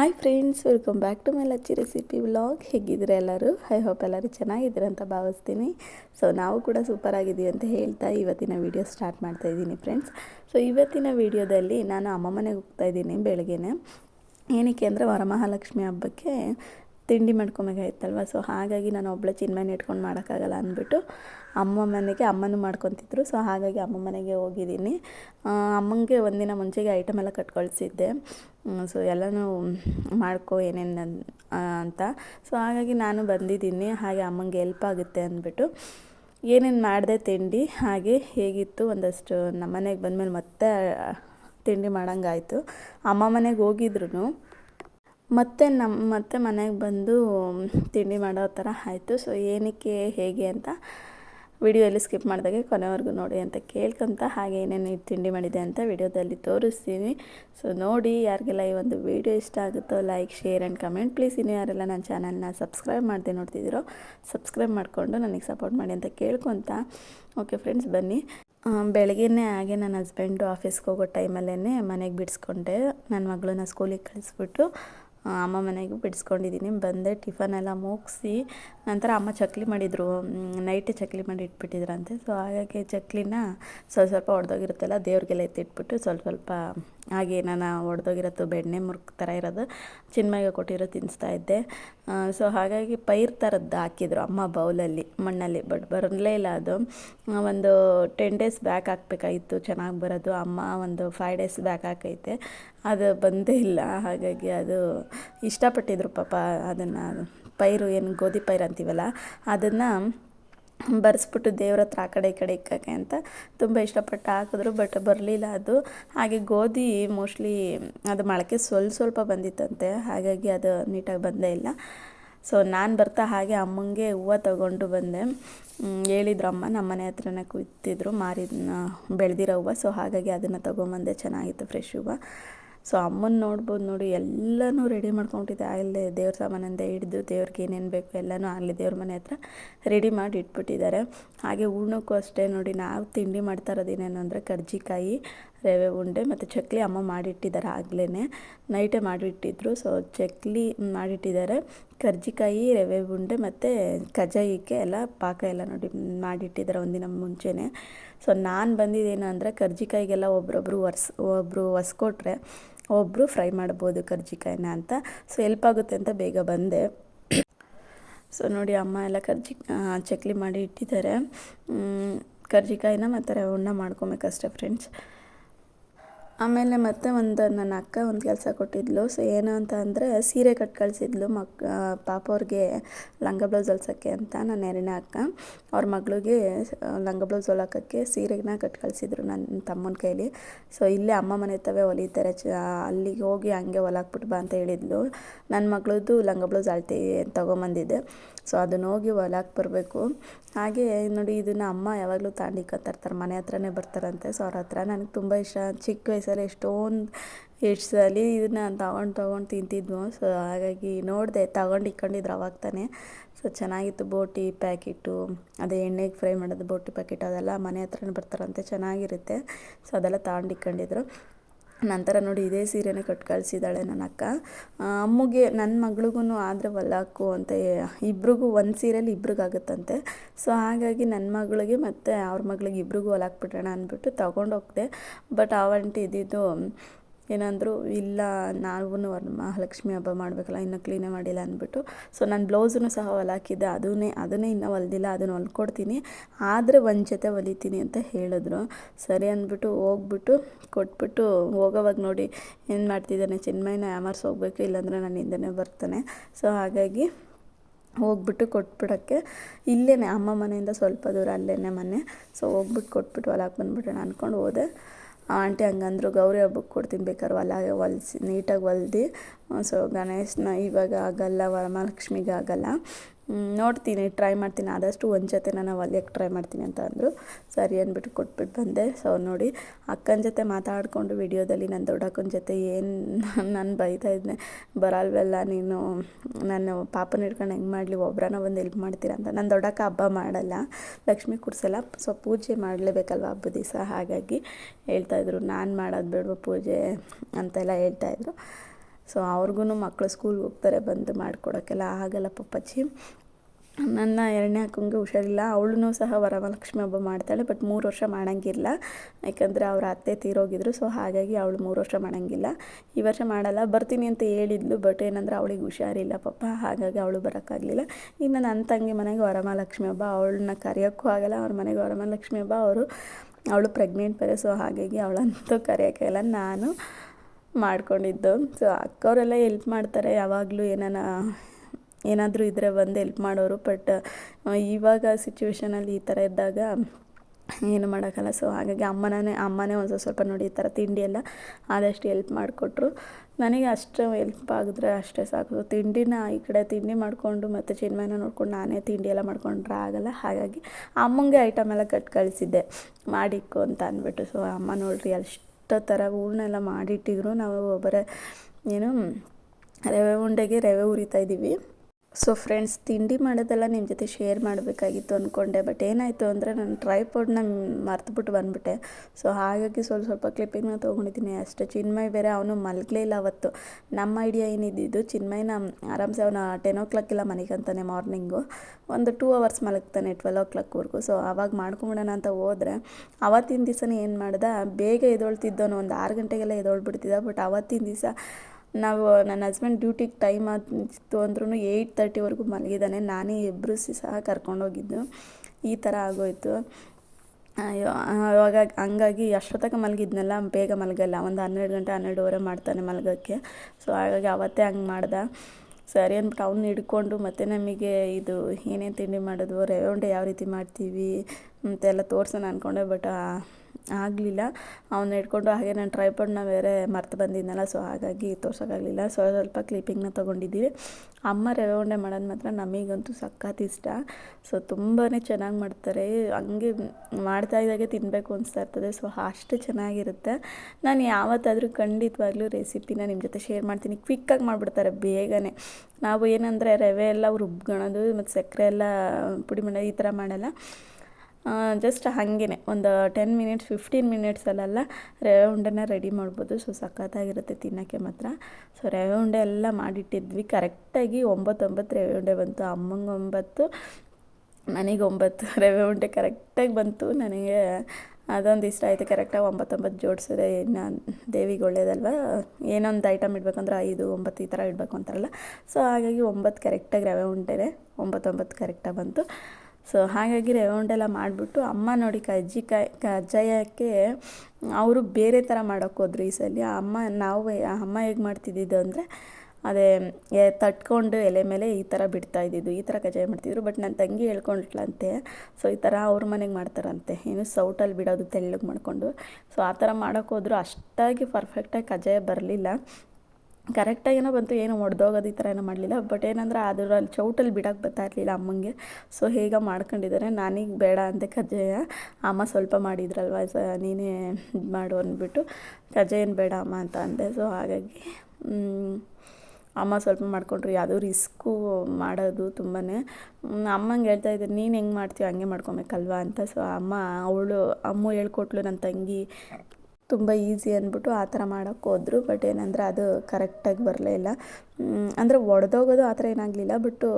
Hi friends welcome back to my Lachchi recipe vlog ಹೇಗಿದ್ದೀರಾ ಎಲ್ಲರೂ? I hope ಎಲ್ಲರೂ ಚೆನ್ನಾಗಿದ್ದೀರ ಅಂತ ಭಾವಿಸ್ತೀನಿ. ಸೊ ನಾವು ಕೂಡ ಸೂಪರ್ ಆಗಿದ್ದೀವಿ ಅಂತ ಹೇಳ್ತಾ ಇವತ್ತಿನ ವೀಡಿಯೋ ಸ್ಟಾರ್ಟ್ ಮಾಡ್ತಾ ಇದ್ದೀನಿ ಫ್ರೆಂಡ್ಸ್ ಸೊ ಇವತ್ತಿನ ವೀಡಿಯೋದಲ್ಲಿ ನಾನು ಅಮ್ಮ ಮನೆಗೆ ಹೋಗ್ತಾ ಇದ್ದೀನಿ ಬೆಳಗ್ಗೆನೆ. ಏನಕ್ಕೆ ಅಂದರೆ ವರಮಹಾಲಕ್ಷ್ಮಿ ಹಬ್ಬಕ್ಕೆ ತಿಂಡಿ ಮಾಡ್ಕೊಬೇಕಾಗಿತ್ತಲ್ವ ಸೊ ಹಾಗಾಗಿ ನಾನು ಒಬ್ಬಳೆ ಚಿನ್ಮನೆ ಇಟ್ಕೊಂಡು ಮಾಡೋಕ್ಕಾಗಲ್ಲ ಅಂದ್ಬಿಟ್ಟು ಅಮ್ಮ ಮನೆಗೆ ಅಮ್ಮನೂ ಮಾಡ್ಕೊತಿದ್ರು. ಸೊ ಹಾಗಾಗಿ ಅಮ್ಮ ಮನೆಗೆ ಹೋಗಿದ್ದೀನಿ. ಅಮ್ಮಂಗೆ ಒಂದಿನ ಮುಂಚೆಗೆ ಐಟಮ್ ಎಲ್ಲ ಕಟ್ಕೊಳ್ಸಿದ್ದೆ. ಸೊ ಎಲ್ಲನೂ ಮಾಡ್ಕೊ ಏನೇನು ಅಂತ. ಸೊ ಹಾಗಾಗಿ ನಾನು ಬಂದಿದ್ದೀನಿ. ಹಾಗೆ ಅಮ್ಮಂಗೆ ಹೆಲ್ಪ್ ಆಗುತ್ತೆ ಅಂದ್ಬಿಟ್ಟು. ಏನೇನು ಮಾಡಿದೆ ತಿಂಡಿ? ಹಾಗೆ ಹೇಗಿತ್ತು? ಒಂದಷ್ಟು ನಮ್ಮ ಮನೆಗೆ ಬಂದಮೇಲೆ ಮತ್ತೆ ತಿಂಡಿ ಮಾಡೋಂಗಾಯಿತು. ಅಮ್ಮ ಮನೆಗೆ ಹೋಗಿದ್ರು ಮತ್ತೆ ನಮ್ಮ ಮತ್ತೆ ಮನೆಗೆ ಬಂದು ತಿಂಡಿ ಮಾಡೋ ಥರ ಆಯಿತು. ಸೊ ಏನಕ್ಕೆ, ಹೇಗೆ ಅಂತ ವಿಡಿಯೋಯಲ್ಲಿ ಸ್ಕಿಪ್ ಮಾಡಿದಾಗೆ ಕೊನೆವರೆಗೂ ನೋಡಿ ಅಂತ ಕೇಳ್ಕೊತ ಹಾಗೆ ಏನೇನು ತಿಂಡಿ ಮಾಡಿದೆ ಅಂತ ವಿಡಿಯೋದಲ್ಲಿ ತೋರಿಸ್ತೀನಿ. ಸೊ ನೋಡಿ ಯಾರಿಗೆಲ್ಲ ಈ ಒಂದು ವಿಡಿಯೋ ಇಷ್ಟ ಆಗುತ್ತೋ like share and comment please ಇನ್ನು ಯಾರೆಲ್ಲ ನನ್ನ ಚಾನಲ್ನ ಸಬ್ಸ್ಕ್ರೈಬ್ ಮಾಡದೆ ನೋಡ್ತಿದ್ದೀರೋ ಸಬ್ಸ್ಕ್ರೈಬ್ ಮಾಡಿಕೊಂಡು ನನಗೆ ಸಪೋರ್ಟ್ ಮಾಡಿ ಅಂತ ಕೇಳ್ಕೊತ. ಓಕೆ ಫ್ರೆಂಡ್ಸ್ ಬನ್ನಿ. ಬೆಳಗ್ಗೆನೇ ಹಾಗೆ ನನ್ನ ಹಸ್ಬೆಂಡು ಆಫೀಸ್ಗೆ ಹೋಗೋ ಟೈಮಲ್ಲೇ ಮನೆಗೆ ಬಿಡಿಸ್ಕೊಂಡೆ. ನನ್ನ ಮಗಳನ್ನ ಸ್ಕೂಲಿಗೆ ಕಳಿಸ್ಬಿಟ್ಟು ಅಮ್ಮ ಮನೆಗೆ ಬಿಡಿಸ್ಕೊಂಡಿದ್ದೀನಿ. ಬಂದೆ, ಟಿಫನ್ ಎಲ್ಲ ಮುಗಿಸಿ, ನಂತರ ಅಮ್ಮ ಚಕ್ಲಿ ಮಾಡಿದರು. ನೈಟೇ ಚಕ್ಲಿ ಮಾಡಿ ಇಟ್ಬಿಟ್ಟಿದ್ರಂತೆ. ಸೊ ಹಾಗಾಗಿ ಚಕ್ಲಿನ ಸ್ವಲ್ಪ ಸ್ವಲ್ಪ ಒಡೆದೋಗಿರುತ್ತಲ್ಲ, ದೇವ್ರಿಗೆಲ್ಲ ಎತ್ತಿಟ್ಬಿಟ್ಟು ಸ್ವಲ್ಪ ಸ್ವಲ್ಪ ಹಾಗೆ ನಾನು ಒಡೆದೋಗಿರೋದು ಬೆಣ್ಣೆ ಮುರ್ಕ್ ಥರ ಇರೋದು ಚಿನ್ಮಯ್ಯ ಕೊಟ್ಟಿರೋ ತಿನ್ನಿಸ್ತಾ ಇದ್ದೆ. ಸೊ ಹಾಗಾಗಿ ಪೈರ್ ಥರದ್ದು ಹಾಕಿದ್ರು ಅಮ್ಮ ಬೌಲಲ್ಲಿ, ಮಣ್ಣಲ್ಲಿ, ಬಟ್ ಬರಲೇ ಇಲ್ಲ ಅದು. ಒಂದು ಟೆನ್ ಡೇಸ್ ಬ್ಯಾಕ್ ಹಾಕ್ಬೇಕಾಗಿತ್ತು, ಚೆನ್ನಾಗಿ ಬರೋದು. ಅಮ್ಮ ಒಂದು ಫೈವ್ ಡೇಸ್ ಬ್ಯಾಕ್ ಹಾಕೈತೆ. ಅದು ಬಂದೇ ಇಲ್ಲ, ಹಾಗಾಗಿ ಅದು ಇಷ್ಟಪಟ್ಟಿದ್ರು ಪಾಪ ಅದನ್ನು. ಪೈರು ಏನು ಗೋಧಿ ಪೈರು ಅಂತೀವಲ್ಲ, ಅದನ್ನು ಬರ್ಸ್ಬಿಟ್ಟು ದೇವ್ರ ಹತ್ರ ಆ ಕಡೆ ಈ ಕಡೆ ಇಕ್ಕಕ್ಕೆ ಅಂತ ತುಂಬ ಇಷ್ಟಪಟ್ಟು ಹಾಕಿದ್ರು, ಬಟ್ ಬರಲಿಲ್ಲ ಅದು. ಹಾಗೆ ಗೋಧಿ ಮೋಸ್ಟ್ಲಿ ಅದು ಮೊಳಕೆ ಸ್ವಲ್ಪ ಸ್ವಲ್ಪ ಬಂದಿತ್ತಂತೆ, ಹಾಗಾಗಿ ಅದು ನೀಟಾಗಿ ಬಂದೇ ಇಲ್ಲ. ಸೊ ನಾನು ಬರ್ತಾ ಹಾಗೆ ಅಮ್ಮಂಗೆ ಹೂವು ತಗೊಂಡು ಬಂದೆ. ಹೇಳಿದ್ರು ಅಮ್ಮ, ನಮ್ಮ ಮನೆ ಹತ್ರನೇ ಕೂತಿದ್ರು ಮಾರಿದ ಬೆಳೆದಿರೋ ಹೂವು. ಸೊ ಹಾಗಾಗಿ ಅದನ್ನು ತೊಗೊಂಬಂದೆ, ಚೆನ್ನಾಗಿತ್ತು ಫ್ರೆಶ್ ಹೂವು. ಸೊ ಅಮ್ಮನ ನೋಡ್ಬೋದು ನೋಡಿ, ಎಲ್ಲನೂ ರೆಡಿ ಮಾಡ್ಕೊಂಡಿದ್ದೆ ಆಗಲೇ ದೇವ್ರ ಸಾಮಾನಿಂದ ಹಿಡಿದು ದೇವ್ರಿಗೆ ಏನೇನು ಬೇಕು ಎಲ್ಲನೂ ಆಗಲಿ ದೇವ್ರ ಮನೆ ಹತ್ರ ರೆಡಿ ಮಾಡಿ ಇಟ್ಬಿಟ್ಟಿದ್ದಾರೆ. ಹಾಗೆ ಹೂರ್ಣಕ್ಕೂ ಅಷ್ಟೇ ನೋಡಿ, ನಾವು ತಿಂಡಿ ಮಾಡ್ತಾ ಇರೋದೇನೇನು ಅಂದರೆ ಕರ್ಜಿಕಾಯಿ, ರವೆ ಉಂಡೆ ಮತ್ತು ಚಕ್ಲಿ ಅಮ್ಮ ಮಾಡಿಟ್ಟಿದ್ದಾರೆ ಆಗಲೇ ನೈಟೇ ಮಾಡಿಟ್ಟಿದ್ರು ಸೊ ಚಕ್ಲಿ ಮಾಡಿಟ್ಟಿದ್ದಾರೆ. ಕರ್ಜಿಕಾಯಿ, ರವೆ ಉಂಡೆ ಮತ್ತು ಕಜಾಯಿಕ್ಕೆ ಎಲ್ಲ ಪಾಕ ಎಲ್ಲ ನೋಡಿ ಮಾಡಿಟ್ಟಿದ್ದಾರೆ ಒಂದಿನ ಮುಂಚೆನೇ. ಸೊ ನಾನು ಬಂದಿದ್ದೇನು ಅಂದರೆ ಕರ್ಜಿಕಾಯಿಗೆಲ್ಲ ಒಬ್ರೊಬ್ರು ಒರ್ಸ್ ಒಬ್ಬರು ಒಸ್ಕೊಟ್ರೆ ಒಬ್ಬರು ಫ್ರೈ ಮಾಡ್ಬೋದು ಕರ್ಜಿಕಾಯಿನ ಅಂತ. ಸೊ ಹೆಲ್ಪ್ ಆಗುತ್ತೆ ಅಂತ ಬೇಗ ಬಂದೆ. ಸೊ ನೋಡಿ ಅಮ್ಮ ಎಲ್ಲ ಕರ್ಜಿ ಚಕ್ಲಿ ಮಾಡಿ ಇಟ್ಟಿದ್ದಾರೆ. ಕರ್ಜಿಕಾಯಿನ ಮತ್ತು ರವೆ ಉಣ್ಣ ಮಾಡ್ಕೊಬೇಕಷ್ಟೆ ಫ್ರೆಂಡ್ಸ್ ಆಮೇಲೆ ಮತ್ತೆ ಒಂದು ನನ್ನ ಅಕ್ಕ ಒಂದು ಕೆಲಸ ಕೊಟ್ಟಿದ್ಲು. ಸೊ ಏನು ಅಂತ ಅಂದರೆ ಸೀರೆ ಕಟ್ ಕಳಿಸಿದ್ಲು ಮಕ್ ಪಾಪ ಅವ್ರಿಗೆ ಲಂಗ ಬ್ಲೌಸ್ ಹೊಲ್ಸೋಕ್ಕೆ ಅಂತ ನನ್ನ ಎರಡನೇ ಅಕ್ಕ. ಅವ್ರ ಮಗಳಿಗೆ ಲಂಗ ಬ್ಲೌಸ್ ಹೊಲೋಕ್ಕೆ ಸೀರೆನ ಕಟ್ ಕಳಿಸಿದ್ರು ನನ್ನ ತಮ್ಮನ ಕೈಲಿ. ಸೊ ಇಲ್ಲೇ ಅಮ್ಮ ಮನೆ ತವೇ ಹೊಲಿತಾರೆ. ಚ ಅಲ್ಲಿಗೆ ಹೋಗಿ ಹಂಗೆ ಹೊಲಾಕ್ಬಿಟ್ಟು ಬಾ ಅಂತ ಹೇಳಿದ್ಲು. ನನ್ನ ಮಗಳದ್ದು ಲಂಗ ಬ್ಲೌಸ್ ಅಳ್ತಿ ತೊಗೊಂಬಂದಿದ್ದೆ ಸೊ ಅದನ್ನ ಹೋಗಿ ಹೊಲಾಕ್ ಬರಬೇಕು. ಹಾಗೆ ನೋಡಿ, ಇದನ್ನು ಅಮ್ಮ ಯಾವಾಗಲೂ ತಾಂಡಿಕೊತಿರ್ತಾರೆ ಮನೆ ಹತ್ರನೇ ಬರ್ತಾರಂತೆ. ಸೊ ಅವ್ರ ಹತ್ರ ನನಗೆ ತುಂಬ ಇಷ್ಟ. ಚಿಕ್ಕ ವಯಸ್ಸಲ್ಲಿ ಎಷ್ಟೊಂದು ಎಷ್ಟು ಸಲ ಇದನ್ನು ತಗೊಂಡು, ತೊಗೊಂಡು ತಿಂತಿದ್ವು. ಸೊ ಹಾಗಾಗಿ ನೋಡಿದೆ, ತಗೊಂಡು ಇಕ್ಕೊಂಡಿದ್ರು ಅವಾಗ ತಾನೆ ಸೊ ಚೆನ್ನಾಗಿತ್ತು ಬೋಟಿ ಪ್ಯಾಕೆಟು ಅದೇ ಎಣ್ಣೆಗೆ ಫ್ರೈ ಮಾಡೋದು ಬೋಟಿ ಪ್ಯಾಕೆಟ್, ಅದೆಲ್ಲ ಮನೆ ಹತ್ರನೇ ಬರ್ತಾರಂತೆ. ಚೆನ್ನಾಗಿರುತ್ತೆ. ಸೊ ಅದೆಲ್ಲ ತಗೊಂಡು ಇಕ್ಕೊಂಡಿದ್ರು ನಂತರ ನೋಡಿ ಇದೇ ಸೀರೆನೇ ಕಟ್ ಕಳಿಸಿದ್ದಾಳೆ ನನ್ನ ಅಕ್ಕ. ಅಮ್ಮಗೆ ನನ್ನ ಮಗಳಿಗೂ ಆದರೆ ಹೊಲಾಕು ಅಂತ ಇಬ್ರಿಗೂ ಒಂದು ಸೀರೆಯಲ್ಲಿ ಇಬ್ರಿಗಾಗುತ್ತಂತೆ. ಸೊ ಹಾಗಾಗಿ ನನ್ನ ಮಗಳಿಗೆ ಮತ್ತು ಅವ್ರ ಮಗಳಿಗೆ ಇಬ್ರಿಗೂ ಹೊಲಾಕ್ಬಿಡೋಣ ಅಂದ್ಬಿಟ್ಟು ತೊಗೊಂಡೋಗ್ದೆ. ಬಟ್ ಆವಂಟಿ ಇದ್ದಿದ್ದು ಏನಂದರು ಇಲ್ಲ ನಾವು ಮಹಾಲಕ್ಷ್ಮಿ ಹಬ್ಬ ಮಾಡಬೇಕಲ್ಲ, ಇನ್ನೂ ಕ್ಲೀನೇ ಮಾಡಿಲ್ಲ ಅಂದ್ಬಿಟ್ಟು. ಸೊ ನಾನು ಬ್ಲೌಸನ್ನು ಸಹ ಹೊಲಾಕಿದ್ದೆ ಅದನ್ನೇ ಅದನ್ನೇ ಇನ್ನೂ ಹೊಲ್ದಿಲ್ಲ, ಅದನ್ನು ಹೊಲ್ಕೊಡ್ತೀನಿ. ಆದರೆ ಒಂದು ಜೊತೆ ಹೊಲಿತೀನಿ ಅಂತ ಹೇಳಿದ್ರು. ಸರಿ ಅಂದ್ಬಿಟ್ಟು ಹೋಗ್ಬಿಟ್ಟು, ಕೊಟ್ಬಿಟ್ಟು ಹೋಗೋವಾಗ ನೋಡಿ ಏನು ಮಾಡ್ತಿದ್ದಾನೆ. ಚಿನ್ಮಯನ ಯಾಮರ್ಸ್ ಹೋಗಬೇಕು, ಇಲ್ಲಾಂದರೆ ನಾನು ಹಿಂದೆನೇ ಬರ್ತಾನೆ. ಸೊ ಹಾಗಾಗಿ ಹೋಗ್ಬಿಟ್ಟು ಕೊಟ್ಬಿಡೋಕ್ಕೆ ಇಲ್ಲೇ ಅಮ್ಮ ಮನೆಯಿಂದ ಸ್ವಲ್ಪ ದೂರ ಅಲ್ಲೇ ಮನೆ. ಸೊ ಹೋಗ್ಬಿಟ್ಟು ಕೊಟ್ಬಿಟ್ಟು ಹೊಲಕ್ಕೆ ಬಂದ್ಬಿಟ್ಟೆ ಅಂದ್ಕೊಂಡು ಹೋದೆ. ಆಂಟಿ ಹಂಗಂದ್ರು, ಗೌರಿ ಹಬ್ಬಕ್ಕೆ ಕೊಡ್ತೀನಿ ಬೇಕಾದ್ರೆ ಹೊಲ ಹೊಲ್ಸಿ ನೀಟಾಗಿ ಹೊಲ್ದು ಸೊ ಗಣೇಶನ ಇವಾಗ ಆಗಲ್ಲ, ವರಮಹಾಲಕ್ಷ್ಮಿಗೆ ಆಗಲ್ಲ. ನೋಡ್ತೀನಿ ಟ್ರೈ ಮಾಡ್ತೀನಿ. ಆದಷ್ಟು ಒಂದು ಜೊತೆ ನಾನು ಹೊಲಿಯೋಕ್ಕೆ ಟ್ರೈ ಮಾಡ್ತೀನಿ ಅಂತ ಅಂದರು. ಸರಿ ಅಂದ್ಬಿಟ್ಟು ಕೊಟ್ಬಿಟ್ಟು ಬಂದೆ. ಸೊ ನೋಡಿ, ಅಕ್ಕನ ಜೊತೆ ಮಾತಾಡಿಕೊಂಡು ವಿಡಿಯೋದಲ್ಲಿ ನನ್ನ ದೊಡ್ಡಕ್ಕನ ಜೊತೆ ಏನು ನಾನು ಬೈತಾ ಇದ್ದೆ ಬರಲ್ವಲ್ಲ ನೀನು? ನಾನು ಪಾಪನ ಹಿಡ್ಕೊಂಡು ಹೆಂಗೆ ಮಾಡಲಿ? ಒಬ್ಬರನ್ನ ಒಂದು ಹೆಲ್ಪ್ ಮಾಡ್ತೀರ ಅಂತ. ನನ್ನ ದೊಡ್ಡಕ್ಕ ಹಬ್ಬ ಮಾಡಲ್ಲ. ಲಕ್ಷ್ಮಿ ಕೂರಿಸಲ್ಲ. ಸೊ ಪೂಜೆ ಮಾಡಲೇಬೇಕಲ್ವ ಹಬ್ಬದ ದಿವಸ? ಹಾಗಾಗಿ ಹೇಳ್ತಾಯಿದ್ರು ನಾನು ಮಾಡೋದು ಬೇಡವ ಪೂಜೆ ಅಂತೆಲ್ಲ ಹೇಳ್ತಾಯಿದ್ರು ಸೊ ಅವ್ರಿಗೂ ಮಕ್ಕಳು ಸ್ಕೂಲ್ಗೆ ಹೋಗ್ತಾರೆ ಬಂದು ಮಾಡಿಕೊಡೋಕ್ಕೆಲ್ಲ ಆಗಲ್ಲ ಪಪ್ಪಚ್ಚಿ ನನ್ನ ಎರಡನೇ ಅಕ್ಕಂಗೆ ಹುಷಾರಿಲ್ಲ. ಅವಳೂ ಸಹ ವರಮಹಾಲಕ್ಷ್ಮಿ ಹಬ್ಬ ಮಾಡ್ತಾಳೆ ಬಟ್ ಮೂರು ವರ್ಷ ಮಾಡೋಂಗಿಲ್ಲ. ಯಾಕಂದರೆ ಅವ್ರ ಅತ್ತೆ ತೀರೋಗಿದ್ರು ಸೊ ಹಾಗಾಗಿ ಅವಳು ಮೂರು ವರ್ಷ ಮಾಡೋಂಗಿಲ್ಲ. ಈ ವರ್ಷ ಮಾಡಲ್ಲ, ಬರ್ತೀನಿ ಅಂತ ಹೇಳಿದ್ಲು ಬಟ್ ಏನಂದ್ರೆ ಅವಳಿಗೆ ಹುಷಾರಿಲ್ಲ ಪಾಪ, ಹಾಗಾಗಿ ಅವಳು ಬರೋಕ್ಕಾಗಲಿಲ್ಲ. ಇನ್ನು ನನ್ನ ತಂಗಿ ಮನೆಗೆ ವರಮಹಾಲಕ್ಷ್ಮಿ ಹಬ್ಬ, ಅವಳನ್ನ ಕರೆಯೋಕ್ಕೂ ಆಗಲ್ಲ. ಅವ್ರ ಮನೆಗೆ ವರಮಹಾಲಕ್ಷ್ಮಿ ಹಬ್ಬ, ಅವರು, ಅವಳು ಪ್ರೆಗ್ನೆಂಟ್ ಬೇರೆ ಸೊ ಹಾಗಾಗಿ ಅವಳಂತೂ ಕರೆಯೋಕ್ಕಾಗಲ್ಲ ನಾನು ಮಾಡ್ಕೊಂಡಿದ್ದು. ಸೊ ಅಕ್ಕವರೆಲ್ಲ ಎಲ್ಪ್ ಮಾಡ್ತಾರೆ, ಯಾವಾಗಲೂ ಏನಾನ ಏನಾದರೂ ಇದ್ದರೆ ಬಂದು ಎಲ್ಪ್ ಮಾಡೋರು ಬಟ್ ಇವಾಗ ಸಿಚುವೇಶನಲ್ಲಿ ಈ ಥರ ಇದ್ದಾಗ ಏನು ಮಾಡೋಕ್ಕಲ್ಲ ಸೊ ಹಾಗಾಗಿ ಅಮ್ಮನೇ ಅಮ್ಮನೇ ಒಂದು ಸ್ವಲ್ಪ ನೋಡಿ ಈ ಥರ ತಿಂಡಿ ಎಲ್ಲ ಆದಷ್ಟು ಎಲ್ಪ್ ಮಾಡಿಕೊಟ್ರು. ನನಗೆ ಅಷ್ಟು ಎಲ್ಪ್ ಆಗಿದ್ರೆ ಅಷ್ಟೇ ಸಾಕು. ತಿಂಡಿನ ಈ ಕಡೆ ತಿಂಡಿ ಮಾಡಿಕೊಂಡು ಮತ್ತು ಚಿನ್ಮಯನ ನೋಡ್ಕೊಂಡು ನಾನೇ ತಿಂಡಿ ಎಲ್ಲ ಮಾಡ್ಕೊಂಡ್ರೆ ಆಗಲ್ಲ. ಹಾಗಾಗಿ ಅಮ್ಮಂಗೆ ಐಟಮ್ ಎಲ್ಲ ಕಟ್ ಕಳಿಸಿದ್ದೆ. ಮಾಡಿಕ್ಕು ಅಂತ ಅಂದ್ಬಿಟ್ಟು. ಸೊ ಅಮ್ಮ ನೋಡ್ರಿ ಅಷ್ಟು ಥರ ಹೂಳನ್ನೆಲ್ಲ ಮಾಡಿಟ್ಟಿದ್ರು. ನಾವು ಒಬ್ಬರೇ, ಏನು, ರವೆ ಉಂಡೆಗೆ ರವೆ ಹುರಿತಾ ಇದ್ದೀವಿ. ಸೊ ಫ್ರೆಂಡ್ಸ್ ತಿಂಡಿ ಮಾಡೋದೆಲ್ಲ ನಿಮ್ಮ ಜೊತೆ ಶೇರ್ ಮಾಡಬೇಕಾಗಿತ್ತು ಅಂದ್ಕೊಂಡೆ ಬಟ್ ಏನಾಯಿತು ಅಂದರೆ ನಾನು ಟ್ರೈಪೋಡ್ನ ಮರ್ತುಬಿಟ್ಟು ಬಂದುಬಿಟ್ಟೆ. ಸೊ ಹಾಗಾಗಿ ಸ್ವಲ್ಪ ಸ್ವಲ್ಪ ಕ್ಲಿಪ್ಪಿಂಗ್ನ ತೊಗೊಂಡಿದ್ದೀನಿ. ಅಷ್ಟೇ, ಚಿನ್ಮಯ್ ಬೇರೆ ಅವನು ಮಲಗಲೇ ಇಲ್ಲ ಅವತ್ತು. ನಮ್ಮ ಐಡಿಯಾ ಏನಿದ್ದಿದ್ದು ಚಿನ್ಮಯ್ನ ಆರಾಮ್ಸೆ ಅವನು ಟೆನ್ ಓ ಕ್ಲಾಕಿಲ್ಲ ಮನೆಗೆ ಅಂತಾನೆ ಮಾರ್ನಿಂಗು ಒಂದು ಟೂ ಅವರ್ಸ್ ಮಲಗ್ತಾನೆ ಟ್ವೆಲ್ ಓ ಕ್ಲಾಕ್ವರೆಗೂ ಸೊ ಆವಾಗ ಮಾಡ್ಕೊಂಬಿಡೋಣ ಅಂತ ಹೋದರೆ, ಅವತ್ತಿನ ದಿವಸನೇ ಏನು ಮಾಡ್ದೆ, ಬೇಗ ಎದೊಳ್ತಿದ್ದವನು, ಒಂದು ಆರು ಗಂಟೆಗೆಲ್ಲ ಎದೊಳ್ಬಿಡ್ತಿದ್ದ ಬಟ್ ಅವತ್ತಿನ ದಿವಸ ನಾವು ನನ್ನ ಹಸ್ಬೆಂಡ್ ಡ್ಯೂಟಿಗೆ ಟೈಮ್ ಆಗಿತ್ತು ಅಂದ್ರೂ ಏಯ್ಟ್ ತರ್ಟಿವರೆಗೂ ಮಲಗಿದ್ದಾನೆ ನಾನೇ ಇಬ್ಬರು ಸಹ ಕರ್ಕೊಂಡೋಗಿದ್ದು ಈ ಥರ ಆಗೋಯಿತು. ಅವಾಗ ಹಂಗಾಗಿ ಅಷ್ಟೊತ್ತಕ ಮಲಗಿದ್ನಲ್ಲ, ಬೇಗ ಮಲಗಲ್ಲ. ಒಂದು ಹನ್ನೆರಡು ಗಂಟೆ, ಹನ್ನೆರಡುವರೆ ಮಾಡ್ತಾನೆ ಮಲಗೋಕ್ಕೆ ಸೊ ಹಾಗಾಗಿ ಅವತ್ತೇ ಹಂಗೆ ಮಾಡ್ದೆ. ಸರಿ ಅಂದ್ಬಿಟ್ಟು ಅವ್ನು ಹಿಡ್ಕೊಂಡು ಮತ್ತೆ ನಮಗೆ ಇದು ಏನೇನು ತಿಂಡಿ ಮಾಡೋದು ರವೆ ಉಂಡೆ ಯಾವ ರೀತಿ ಮಾಡ್ತೀವಿ ಅಂತೆಲ್ಲ ತೋರ್ಸೋಣ ಅಂದ್ಕೊಂಡೆ ಬಟ್ ಆಗಲಿಲ್ಲ. ಅವನ್ನ ಹಿಡ್ಕೊಂಡು ಹಾಗೆ ನಾನು ಟ್ರೈಪಾಡ್ನ ಬೇರೆ ಮರ್ತು ಬಂದಿದ್ದೆನಲ್ಲ ಸೊ ಹಾಗಾಗಿ ತೋರ್ಸೋಕ್ಕಾಗಲಿಲ್ಲ. ಸೊ ಸ್ವಲ್ಪ ಕ್ಲಿಪ್ಪಿಂಗ್ನ ತೊಗೊಂಡಿದ್ದೀವಿ. ಅಮ್ಮ ರವೆ ಉಂಡೆ ಮಾಡೋದು ಮಾತ್ರ ನಮಗಂತೂ ಸಖತ್ ಇಷ್ಟ. ಸೊ ತುಂಬಾ ಚೆನ್ನಾಗಿ ಮಾಡ್ತಾರೆ. ಹಂಗೆ ಮಾಡ್ತಾ ಇದ್ದಾಗೆ ತಿನ್ನಬೇಕು ಅನಿಸ್ತಾ ಇರ್ತದೆ. ಸೊ ಅಷ್ಟು ಚೆನ್ನಾಗಿರುತ್ತೆ. ನಾನು ಯಾವತ್ತಾದರೂ ಖಂಡಿತವಾಗ್ಲೂ ರೆಸಿಪಿನ ನಿಮ್ಮ ಜೊತೆ ಶೇರ್ ಮಾಡ್ತೀನಿ. ಕ್ವಿಕ್ಕಾಗಿ ಮಾಡಿಬಿಡ್ತಾರೆ ಬೇಗನೆ. ನಾವು ಏನಂದರೆ ರವೆ ಎಲ್ಲ ರುಬ್ಕೊಳೋದು, ಮತ್ತು ಸಕ್ಕರೆ ಎಲ್ಲ ಪುಡಿ ಮಾಡೋದು ಈ ಥರ ಮಾಡಲ್ಲ. ಜಸ್ಟ್ ಹಾಗೇ ಒಂದು ಟೆನ್ ಮಿನಿಟ್ಸ್ ಫಿಫ್ಟೀನ್ ಮಿನಿಟ್ಸಲ್ಲೆಲ್ಲ ರವೆ ಉಂಡೆನ ರೆಡಿ ಮಾಡ್ಬೋದು. ಸೊ ಸಖತ್ತಾಗಿರುತ್ತೆ ತಿನ್ನೋಕ್ಕೆ ಮಾತ್ರ. ಸೊ ರವೆ ಉಂಡೆ ಎಲ್ಲ ಮಾಡಿಟ್ಟಿದ್ವಿ. ಕರೆಕ್ಟಾಗಿ ಒಂಬತ್ತೊಂಬತ್ತು ಒಂಬತ್ತು ರವೆ ಉಂಡೆ ಬಂತು. ಅಮ್ಮಂಗೆ ಒಂಬತ್ತು ನನಗೆ ಒಂಬತ್ತು ರವೆ ಉಂಡೆ ಕರೆಕ್ಟಾಗಿ ಬಂತು. ನನಗೆ ಅದೊಂದು ಇಷ್ಟ ಆಯಿತು. ಕರೆಕ್ಟಾಗಿ ಒಂಬತ್ತೊಂಬತ್ತು ಜೋಡಿಸಿದ್ರೆ ಇನ್ನು ದೇವಿಗೆ ಒಳ್ಳೇದಲ್ವ? ಏನೊಂದು ಐಟಮ್ ಇಡ್ಬೇಕಂದ್ರೆ ಐದು, ಒಂಬತ್ತು ಈ ಥರ ಇಡಬೇಕು ಅಂತಾರಲ್ಲ. ಸೊ ಹಾಗಾಗಿ ಒಂಬತ್ತು ಕರೆಕ್ಟಾಗಿ ರವೆ ಉಂಡೆನೆ, ಒಂಬತ್ತೊಂಬತ್ತು ಕರೆಕ್ಟಾಗಿ ಬಂತು. ಸೊ ಹಾಗಾಗಿ ರೌಂಡೆಲ್ಲ ಮಾಡಿಬಿಟ್ಟು ಅಮ್ಮ ನೋಡಿ ಕಜ್ಜಿಕಾಯಿ ಕಜ್ಜಾಯಕ್ಕೆ ಅವರು ಬೇರೆ ಥರ ಮಾಡೋಕ್ಕೆ ಹೋದ್ರು ಈ ಸಲ. ಅಮ್ಮ ನಾವು ಅಮ್ಮ ಹೇಗೆ ಮಾಡ್ತಿದ್ದಿದ್ದು ಅಂದರೆ ಅದೇ ತಟ್ಕೊಂಡು ಎಲೆ ಮೇಲೆ ಈ ಥರ ಬಿಡ್ತಾ ಇದ್ದಿದ್ದು, ಈ ಥರ ಕಜ್ಜಾಯ ಮಾಡ್ತಿದ್ರು. ಬಟ್ ನನ್ನ ತಂಗಿ ಹೇಳ್ಕೊಂಡ್ಲಂತೆ ಸೊ ಈ ಥರ ಅವ್ರ ಮನೆಗೆ ಮಾಡ್ತಾರಂತೆ. ಏನು ಸೌಟಲ್ಲಿ ಬಿಡೋದು ತೆಳ್ಳಗೆ ಮಾಡಿಕೊಂಡು. ಸೊ ಆ ಥರ ಮಾಡೋಕ್ಕೋದ್ರು ಅಷ್ಟಾಗಿ ಪರ್ಫೆಕ್ಟಾಗಿ ಕಜ್ಜಾಯ ಬರಲಿಲ್ಲ. ಕರೆಕ್ಟಾಗೇನೋ ಬಂತು, ಏನೋ ಒಡೆದೋಗೋದು ಈ ಥರ ಏನೋ ಮಾಡಲಿಲ್ಲ. ಬಟ್ ಏನಂದ್ರೆ ಅದರಲ್ಲಿ ಚೌಟಲ್ಲಿ ಬಿಡೋಕೆ ಬರ್ತಾ ಇರಲಿಲ್ಲ ಅಮ್ಮಂಗೆ. ಸೊ ಹೇಗೆ ಮಾಡ್ಕೊಂಡಿದ್ದಾರೆ. ನನಗೆ ಬೇಡ ಅಂತ ಕಜ್ಜಾಯ ಅಮ್ಮ ಸ್ವಲ್ಪ ಮಾಡಿದ್ರಲ್ವ, ಸ ನೀನೇ ಇದು ಮಾಡು ಅಂದ್ಬಿಟ್ಟು. ಕಜ್ಜಾಯನ ಏನು ಬೇಡ ಅಮ್ಮ ಅಂತ ಅಂದೆ. ಸೊ ಹಾಗಾಗಿ ಅಮ್ಮ ಸ್ವಲ್ಪ ಮಾಡಿಕೊಂಡ್ರು. ಅದು ರಿಸ್ಕು ಮಾಡೋದು ತುಂಬಾ ಅಮ್ಮಂಗೆ ಹೇಳ್ತಾ ಇದ್ದೆ ನೀನು ಹೆಂಗೆ ಮಾಡ್ತೀವಿ ಹಂಗೆ ಮಾಡ್ಕೊಬೇಕಲ್ವಾ ಅಂತ. ಸೊ ಅಮ್ಮ, ಅವಳು, ಅಮ್ಮ ಹೇಳ್ಕೊಟ್ಲು ನನ್ನ ತಂಗಿ. ತುಂಬ ಈಸಿ ಅಂದ್ಬಿಟ್ಟು ಆ ಥರ ಮಾಡೋಕ್ಕೆ ಹೋದ್ರು. ಬಟ್ ಏನಂದ್ರೆ ಅದು ಕರೆಕ್ಟಾಗಿ ಬರಲೇ ಇಲ್ಲ. ಅಂದರೆ ಒಡೆದೋಗೋದು ಆ ಥರ ಏನಾಗಲಿಲ್ಲ. ಬಟ್ಟು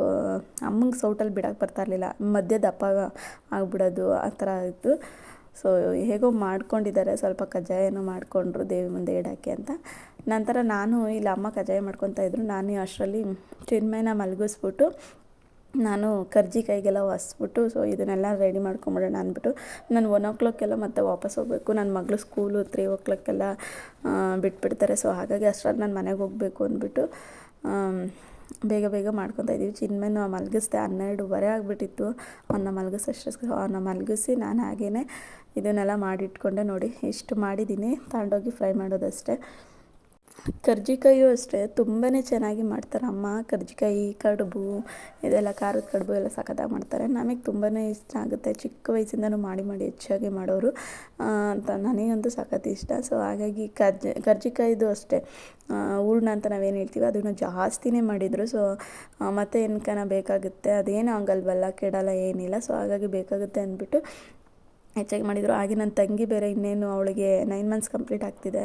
ಅಮ್ಮಂಗೆ ಸೌಟಲ್ಲಿ ಬಿಡೋಕೆ ಬರ್ತಾ ಇರಲಿಲ್ಲ. ಮಧ್ಯೆ ದಪ್ಪ ಆಗಿಬಿಡೋದು ಆ ಥರ ಇತ್ತು. ಸೊ, ಹೇಗೋ ಮಾಡ್ಕೊಂಡಿದ್ದಾರೆ. ಸ್ವಲ್ಪ ಕಜ್ಜಾಯನೂ ಮಾಡಿಕೊಂಡ್ರು ದೇವಿ ಮುಂದೆ ಇಡೋಕ್ಕೆ ಅಂತ. ನಂತರ ನಾನು, ಇಲ್ಲಿ ಅಮ್ಮ ಕಜ್ಜಾಯ ಮಾಡ್ಕೊತಾ ಇದ್ರು. ನಾನು ಅಷ್ಟರಲ್ಲಿ ಚಿನ್ಮಯನ ಮಲಗಿಸ್ಬಿಟ್ಟು ನಾನು ಕರ್ಜಿಕಾಯಿಗೆಲ್ಲ ಒಸ್ಬಿಟ್ಟು, ಸೊ ಇದನ್ನೆಲ್ಲ ರೆಡಿ ಮಾಡ್ಕೊಂಬಿಡೋಣ ಅಂದ್ಬಿಟ್ಟು ನಾನು ಒನ್ ಓ ಕ್ಲಾಕೆಲ್ಲ ಮತ್ತೆ ವಾಪಸ್ ಹೋಗಬೇಕು. ನನ್ನ ಮಗಳು ಸ್ಕೂಲು ತ್ರೀ ಓ ಕ್ಲಾಕೆಲ್ಲ ಬಿಟ್ಬಿಡ್ತಾರೆ. ಸೊ ಹಾಗಾಗಿ ಅಷ್ಟರಲ್ಲಿ ನಾನು ಮನೆಗೆ ಹೋಗಬೇಕು ಅಂದ್ಬಿಟ್ಟು ಬೇಗ ಬೇಗ ಮಾಡ್ಕೊತಾ ಇದ್ದೀವಿ ಚಿನ್ಮಯನ ಮಲಗಿಸ್ದೆ ಹನ್ನೆರಡುವರೆ ಆಗಿಬಿಟ್ಟಿತ್ತು. ಅವನ್ನ ಮಲಗಿಸೋಷ್ಟು ಅವನ್ನ ಮಲಗಿಸಿ ನಾನು ಹಾಗೇ ಇದನ್ನೆಲ್ಲ ಮಾಡಿಟ್ಕೊಂಡೆ ನೋಡಿ. ಇಷ್ಟು ಮಾಡಿದ್ದೀನಿ. ತಗೊಂಡೋಗಿ ಫ್ರೈ ಮಾಡೋದಷ್ಟೇ. ಕರ್ಜಿಕಾಯಿಯೂ ಅಷ್ಟೇ ತುಂಬಾ ಚೆನ್ನಾಗಿ ಮಾಡ್ತಾರೆ ಅಮ್ಮ. ಕರ್ಜಿಕಾಯಿ, ಕಡುಬು, ಇದೆಲ್ಲ ಖಾರದ ಕಡುಬು ಎಲ್ಲ ಸಖತ್ತಾಗಿ ಮಾಡ್ತಾರೆ. ನಮಗೆ ತುಂಬಾ ಇಷ್ಟ ಆಗುತ್ತೆ. ಚಿಕ್ಕ ವಯಸ್ಸಿಂದನೂ ಮಾಡಿ ಮಾಡಿ ಹೆಚ್ಚಾಗಿ ಮಾಡೋರು. ಅಂತ ನನಗಂತೂ ಸಖತ್ ಇಷ್ಟ. ಸೊ ಹಾಗಾಗಿ ಕರ್ಜಿ, ಕರ್ಜಿಕಾಯಿದು ಅಷ್ಟೇ. ಹೂರ್ಣ ಅಂತ ನಾವೇನು ಹೇಳ್ತೀವಿ ಅದನ್ನು ಜಾಸ್ತಿನೇ ಮಾಡಿದರು. ಸೊ ಮತ್ತೆ ಏನಕ್ಕನ ಬೇಕಾಗುತ್ತೆ? ಅದೇನು ಆಗಲ್ವಲ್ಲ ಕೆಡಲ್ಲ, ಏನಿಲ್ಲ. ಸೊ ಹಾಗಾಗಿ ಬೇಕಾಗುತ್ತೆ ಅಂದ್ಬಿಟ್ಟು ಹೆಚ್ಚಾಗಿ ಮಾಡಿದರು. ಹಾಗೆ ನನ್ನ ತಂಗಿ ಬೇರೆ ಇನ್ನೇನು ಅವಳಿಗೆ ನೈನ್ ಮಂತ್ಸ್ ಕಂಪ್ಲೀಟ್ ಆಗ್ತಿದೆ.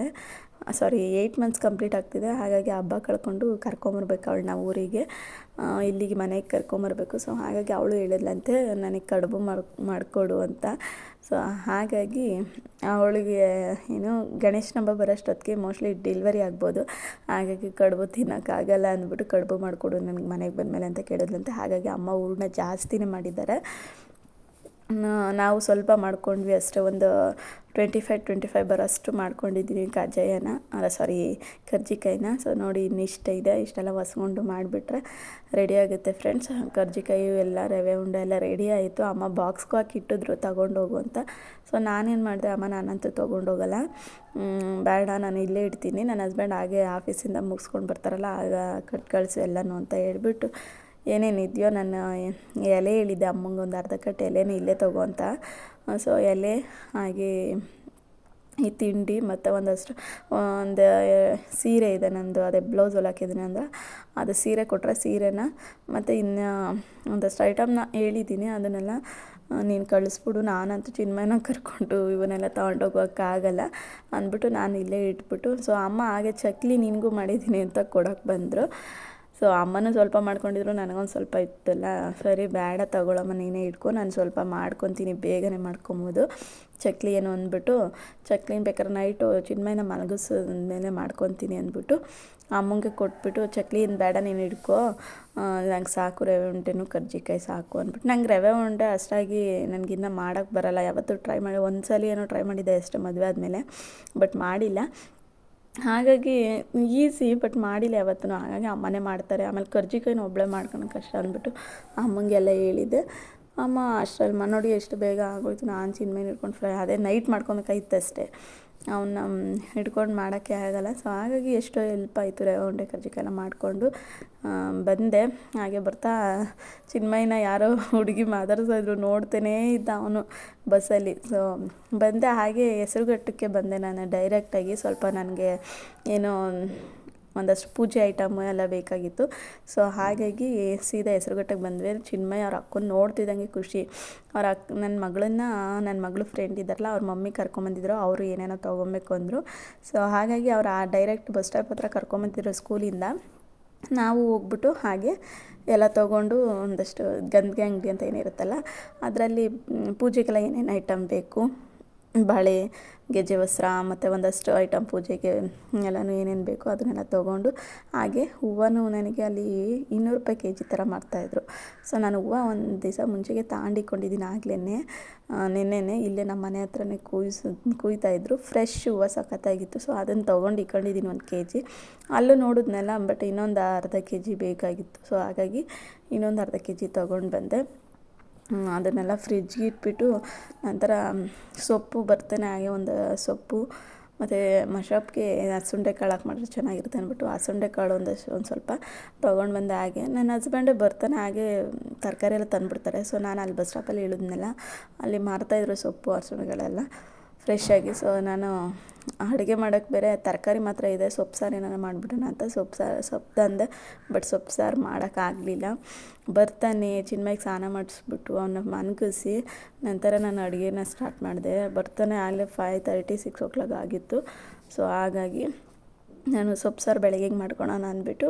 ಸಾರಿ ಏಯ್ಟ್ ಮಂತ್ಸ್ ಕಂಪ್ಲೀಟ್ ಆಗ್ತಿದೆ. ಹಾಗಾಗಿ ಹಬ್ಬ ಕಳ್ಕೊಂಡು ಕರ್ಕೊಂಬರ್ಬೇಕು ಅವಳನ್ನ ಊರಿಗೆ. ಇಲ್ಲಿಗೆ ಮನೆಗೆ ಕರ್ಕೊಂಬರ್ಬೇಕು. ಸೊ ಹಾಗಾಗಿ ಅವಳು ಹೇಳಿದ್ಲಂತೆ, ನನಗೆ ಕಡುಬು ಮಾಡ್, ಮಾಡಿಕೊಡು ಅಂತ. ಸೊ ಹಾಗಾಗಿ ಅವಳಿಗೆ ಏನು, ಗಣೇಶನ ಹಬ್ಬ ಬರೋಷ್ಟೊತ್ತಿಗೆ ಮೋಸ್ಟ್ಲಿ ಡೆಲಿವರಿ ಆಗ್ಬೋದು. ಹಾಗಾಗಿ ಕಡುಬು ತಿನ್ನೋಕ್ಕಾಗಲ್ಲ ಅಂದ್ಬಿಟ್ಟು ಕಡುಬು ಮಾಡಿಕೊಡು, ನನಗೆ ಮನೆಗೆ ಬಂದಮೇಲೆ ಅಂತ ಕೇಳಿದ್ಲಂತೆ. ಹಾಗಾಗಿ ಅಮ್ಮ ಊರನ್ನ ಜಾಸ್ತಿನೇ ಮಾಡಿದ್ದಾರೆ. ನಾವು ಸ್ವಲ್ಪ ಮಾಡ್ಕೊಂಡ್ವಿ ಅಷ್ಟೇ. ಒಂದು ಟ್ವೆಂಟಿ ಫೈವ್ ಟ್ವೆಂಟಿ ಫೈವ್ ಬರೋಷ್ಟು ಮಾಡ್ಕೊಂಡಿದ್ದೀನಿ ಕಜ್ಜಾಯನ, ಅಲ್ಲ ಸಾರಿ ಕರ್ಜಿಕಾಯಿನ. ಸೊ ನೋಡಿ ಇನ್ನಿಷ್ಟ ಇದೆ. ಇಷ್ಟೆಲ್ಲ ಹೊಸ್ಕೊಂಡು ಮಾಡಿಬಿಟ್ರೆ ರೆಡಿ ಆಗುತ್ತೆ ಫ್ರೆಂಡ್ಸ್ ಕರ್ಜಿಕಾಯಿ ಎಲ್ಲ, ರವೆ ಉಂಡೆ ಎಲ್ಲ ರೆಡಿ ಆಯಿತು. ಅಮ್ಮ ಬಾಕ್ಸ್ಗೂ ಹಾಕಿ ಇಟ್ಟಿದ್ರು, ತಗೊಂಡೋಗು ಅಂತ. ಸೊ ನಾನೇನು ಮಾಡಿದೆ, ಅಮ್ಮ ನಾನಂತೂ ತೊಗೊಂಡೋಗಲ್ಲ. ಬೇಡ, ನಾನು ಇಲ್ಲೇ ಇಡ್ತೀನಿ. ನನ್ನ ಹಸ್ಬೆಂಡ್ ಹಾಗೆ ಆಫೀಸಿಂದ ಮುಗಿಸ್ಕೊಂಡು ಬರ್ತಾರಲ್ಲ, ಆಗ ಕಟ್ ಕಳಿಸು ಎಲ್ಲನೂ ಅಂತ ಹೇಳ್ಬಿಟ್ಟು ಏನೇನು ಇದೆಯೋ ನಾನು ಎಲೆ ಹೇಳಿದ್ದೆ ಅಮ್ಮಂಗೆ ಒಂದು ಅರ್ಧ ಕಟ್ಟು ಎಲೆನೇ ಇಲ್ಲೇ ತಗೋ ಅಂತ. ಸೊ ಎಲೆ ಹಾಗೆ ಈ ತಿಂಡಿ ಮತ್ತು ಒಂದಷ್ಟು, ಒಂದು ಸೀರೆ ಇದೆ ನಂದು, ಅದೇ ಬ್ಲೌಸ್ ಹೊಲಾಕಿದ್ದೀನಿ ಅಂದ್ರೆ ಅದು ಸೀರೆ ಕೊಟ್ಟರೆ ಸೀರೆನ ಮತ್ತು ಇನ್ನು ಒಂದಷ್ಟು ಐಟಮ್ನ ಹೇಳಿದ್ದೀನಿ, ಅದನ್ನೆಲ್ಲ ನೀನು ಕಳಿಸ್ಬಿಡು, ನಾನಂತೂ ಚಿನ್ಮಯನ ಕರ್ಕೊಂಡು ಇವನ್ನೆಲ್ಲ ತೊಗೊಂಡೋಗೋಕ್ಕಾಗಲ್ಲ ಅಂದ್ಬಿಟ್ಟು ನಾನು ಇಲ್ಲೇ ಇಟ್ಬಿಟ್ಟು ಸೊ ಅಮ್ಮ ಹಾಗೆ ಚಕ್ಲಿ ನಿನಗೂ ಮಾಡಿದ್ದೀನಿ ಅಂತ ಕೊಡೋಕೆ ಬಂದರು. ಸೊ ಅಮ್ಮನೂ ಸ್ವಲ್ಪ ಮಾಡ್ಕೊಂಡಿದ್ರು, ನನಗೊಂದು ಸ್ವಲ್ಪ ಇತ್ತಲ್ಲ. ಸರಿ, ಬೇಡ ತಗೊಳಮ್ಮ, ನೀನೇ ಇಟ್ಕೊ, ನಾನು ಸ್ವಲ್ಪ ಮಾಡ್ಕೊತೀನಿ, ಬೇಗನೆ ಮಾಡ್ಕೊಬೋದು. ಚಕ್ಲಿ ಏನು ಅಂದ್ಬಿಟ್ಟು, ಚಕ್ಲಿನ ಬೇಕಾದ್ರೆ ನೈಟು ಚಿನ್ಮಯನ ಮಲಗಿಸಿದ್ಮೇಲೆ ಮಾಡ್ಕೊತೀನಿ ಅಂದ್ಬಿಟ್ಟು, ಅಮ್ಮಂಗೆ ಕೊಟ್ಬಿಟ್ಟು, ಚಕ್ಲಿ ಏನು ಬೇಡ, ನೀನು ಇಟ್ಕೊ. ನಂಗೆ ಸಾಕು, ರವೆ ಉಂಡೆನೂ ಕರ್ಜಿಕಾಯಿ ಸಾಕು, ಅಂದ್ಬಿಟ್ಟು. ನಂಗೆ ರವೆ ಉಂಡೆ ಅಷ್ಟಾಗಿ ನನಗಿನ್ನ ಮಾಡೋಕ್ಕೆ ಬರಲ್ಲ. ಯಾವತ್ತೂ ಟ್ರೈ ಮಾಡಿ ಒಂದು ಸಲ ಏನೋ ಟ್ರೈ ಮಾಡಿದ್ದೆ ಅಷ್ಟೇ ಮದುವೆ ಆದಮೇಲೆ ಬಟ್ ಮಾಡಿಲ್ಲ. ಹಾಗಾಗಿ ಈಸಿ ಬಟ್ ಮಾಡಿಲ್ಲ ಯಾವತ್ತೂ. ಹಾಗಾಗಿ ಅಮ್ಮನೇ ಮಾಡ್ತಾರೆ. ಆಮೇಲೆ ಕರ್ಜಿಕಾಯಿನ ಒಬ್ಬಳೇ ಮಾಡ್ಕೊಳಕ್ಕೆ ಕಷ್ಟ ಅಂದ್ಬಿಟ್ಟು ಅಮ್ಮಂಗೆಲ್ಲ ಹೇಳಿದ್ದೆ. ಅಮ್ಮ ಅಷ್ಟರಲ್ಲಿ ಮನೋಡಿ ನೋಡಿ ಎಷ್ಟು ಬೇಗ ಆಗೋಯ್ತು. ನಾನು ಚಿನ್ಮೇಲೆ ಹಿಡ್ಕೊಂಡು ಫ್ರೈ ಅದೇ ನೈಟ್ ಮಾಡ್ಕೊಬೇಕಾಗಿತ್ತು ಅಷ್ಟೇ ಅವನ್ನ ಹಿಡ್ಕೊಂಡು ಮಾಡೋಕ್ಕೆ ಆಗಲ್ಲ. ಸೊ ಹಾಗಾಗಿ ಎಷ್ಟೋ ಹೆಲ್ಪ್ ಆಯಿತು ರವೆ ಉಂಡೆ ಕರ್ಜಿಕಾಯಿ ಎಲ್ಲ ಮಾಡಿಕೊಂಡು. ಬಂದೆ. ಹಾಗೆ ಬರ್ತಾ, ಚಿನ್ಮಯ್ಯನ ಯಾರೋ ಹುಡುಗಿ ಮಾತಾಡ್ಸಿದ್ರು ನೋಡ್ತೇನೆ ಇದ್ದ ಅವನು ಬಸ್ಸಲ್ಲಿ. ಸೊ ಬಂದೆ. ಹಾಗೆ ಹೆಸರುಘಟ್ಟಕ್ಕೆ ಬಂದೆ ನಾನು ಡೈರೆಕ್ಟಾಗಿ ಸ್ವಲ್ಪ ನನಗೆ ಏನೋ ಒಂದಷ್ಟು ಪೂಜೆ ಐಟಮ್ ಎಲ್ಲ ಬೇಕಾಗಿತ್ತು. ಸೊ ಹಾಗಾಗಿ ಸೀದಾ ಹೆಸರುಘಟ್ಟಕ್ಕೆ ಬಂದ್ವಿ. ಚಿನ್ಮಯ್ ಅವ್ರ ಅಕ್ಕನ ನೋಡ್ತಿದ್ದಂಗೆ ಖುಷಿ. ಅವ್ರ ಅಕ್ಕ ನನ್ನ ಮಗಳನ್ನ ನನ್ನ ಮಗಳು ಫ್ರೆಂಡ್ ಇದ್ದಾರಲ್ಲ, ಅವ್ರ ಮಮ್ಮಿ ಕರ್ಕೊಂಬಂದಿದ್ರು. ಅವರು ಏನೇನೋ ತೊಗೊಬೇಕು ಅಂದರು. ಸೊ ಹಾಗಾಗಿ ಅವ್ರು ಆ ಡೈರೆಕ್ಟ್ ಬಸ್ ಸ್ಟಾಪ್ ಹತ್ರ ಕರ್ಕೊಂಬಂದಿದ್ರು ಸ್ಕೂಲಿಂದ ನಾವು ಹೋಗ್ಬಿಟ್ಟು ಹಾಗೆ ಎಲ್ಲ ತೊಗೊಂಡು ಒಂದಷ್ಟು ಗಂದಿಗೆ ಅಂಗಡಿ ಅಂತ ಏನಿರುತ್ತಲ್ಲ, ಅದರಲ್ಲಿ ಪೂಜೆಗೆಲ್ಲ ಏನೇನು ಐಟಮ್ ಬೇಕು? ಬಳೆ, ಗೆಜ್ಜೆ ವಸ್ತ್ರ ಮತ್ತು ಒಂದಷ್ಟು ಐಟಮ್ ಪೂಜೆಗೆ ಎಲ್ಲನೂ ಏನೇನು ಬೇಕೋ ಅದನ್ನೆಲ್ಲ ತೊಗೊಂಡು ಹಾಗೆ ಹೂವನೂ ನನಗೆ ಅಲ್ಲಿ ಇನ್ನೂರು ರೂಪಾಯಿ ಕೆ ಜಿ ಥರ ಮಾಡ್ತಾಯಿದ್ರು ಸೊ ನಾನು ಹೂವು ಒಂದು ದಿವಸ ಮುಂಚೆಗೆ ತಾಂಡಿಕೊಂಡಿದ್ದೀನಿ ಆಗ್ಲೇ ನಿನ್ನೆನೆ ಇಲ್ಲೇ ನಮ್ಮ ಮನೆ ಹತ್ರನೇ ಕೂಯಿಸ್ ಕುಯ್ತಾಯಿದ್ರು ಫ್ರೆಶ್ ಹೂವು ಸಖತ್ತಾಗಿತ್ತು. ಸೊ ಅದನ್ನು ತೊಗೊಂಡು ಇಕ್ಕೊಂಡಿದ್ದೀನಿ ಒಂದು ಕೆ ಜಿ ಅಲ್ಲೂ ನೋಡಿದ್ನಲ್ಲ ಬಟ್ ಇನ್ನೊಂದು ಅರ್ಧ ಕೆ ಜಿ ಬೇಕಾಗಿತ್ತು. ಸೊ ಹಾಗಾಗಿ ಇನ್ನೊಂದು ಅರ್ಧ ಕೆ ಜಿ ತೊಗೊಂಡು ಬಂದೆ. ಅದನ್ನೆಲ್ಲ ಫ್ರಿಜ್ಗೆ ಇಟ್ಬಿಟ್ಟು ನಂತರ ಸೊಪ್ಪು ಬರ್ತೇನೆ, ಹಾಗೆ ಒಂದು ಸೊಪ್ಪು, ಮತ್ತು ಮಶಾಪ್ಗೆ ಹಸುಂಡೆ ಕಾಳು ಹಾಕಿ ಮಾಡಿದ್ರೆ ಚೆನ್ನಾಗಿರುತ್ತೆ ಅಂದ್ಬಿಟ್ಟು ಹಸುಂಡೆ ಕಾಳು ಒಂದಷ್ಟು ಒಂದು ಸ್ವಲ್ಪ ತೊಗೊಂಡು ಬಂದೆ ಹಾಗೆ. ನನ್ನ ಹಸ್ಬೆಂಡೇ ಬರ್ತಾನೆ, ಹಾಗೆ ತರಕಾರಿ ಎಲ್ಲ ತಂದುಬಿಡ್ತಾರೆ. ಸೊ ನಾನು ಅಲ್ಲಿ ಬಸ್ ಸ್ಟಾಪಲ್ಲಿ ಇಳಿದ್ನಲ್ಲ ಅಲ್ಲಿ ಮಾರ್ತಾಯಿದ್ರು ಸೊಪ್ಪು ಹಸುಂಡೆಗಳೆಲ್ಲ ಫ್ರೆಶ್ ಆಗಿ. ಸೊ ನಾನು ಅಡುಗೆ ಮಾಡೋಕ್ಕೆ ಬೇರೆ ತರಕಾರಿ ಮಾತ್ರ ಇದೆ, ಸೊಪ್ಪು ಸಾರು ಏನಾರು ಮಾಡಿಬಿಡೋಣ ಅಂತ ಸೊಪ್ಪು ಸಾರು, ಸೊಪ್ಪು ತಂದೆ ಬಟ್ ಸೊಪ್ಪು ಸಾರು ಮಾಡೋಕ್ಕಾಗಲಿಲ್ಲ ಬರ್ತಾನೆ, ಚಿನ್ಮಯ್ಗೆ ಸ್ನಾನ ಮಾಡಿಸ್ಬಿಟ್ಟು ಅವನ್ನ ಮನ್ಗಿಸಿ, ನಂತರ ನಾನು ಅಡುಗೆನ ಸ್ಟಾರ್ಟ್ ಮಾಡಿದೆ. ಬರ್ತಾನೆ ಆಗಲೇ five thirty six o'clock ಆಗಿತ್ತು. ಸೊ ಹಾಗಾಗಿ ನಾನು ಸೊಪ್ಪು ಸಾರು ಬೆಳಗ್ಗೆಗೆ ಮಾಡ್ಕೊಳೋಣ ಅಂದ್ಬಿಟ್ಟು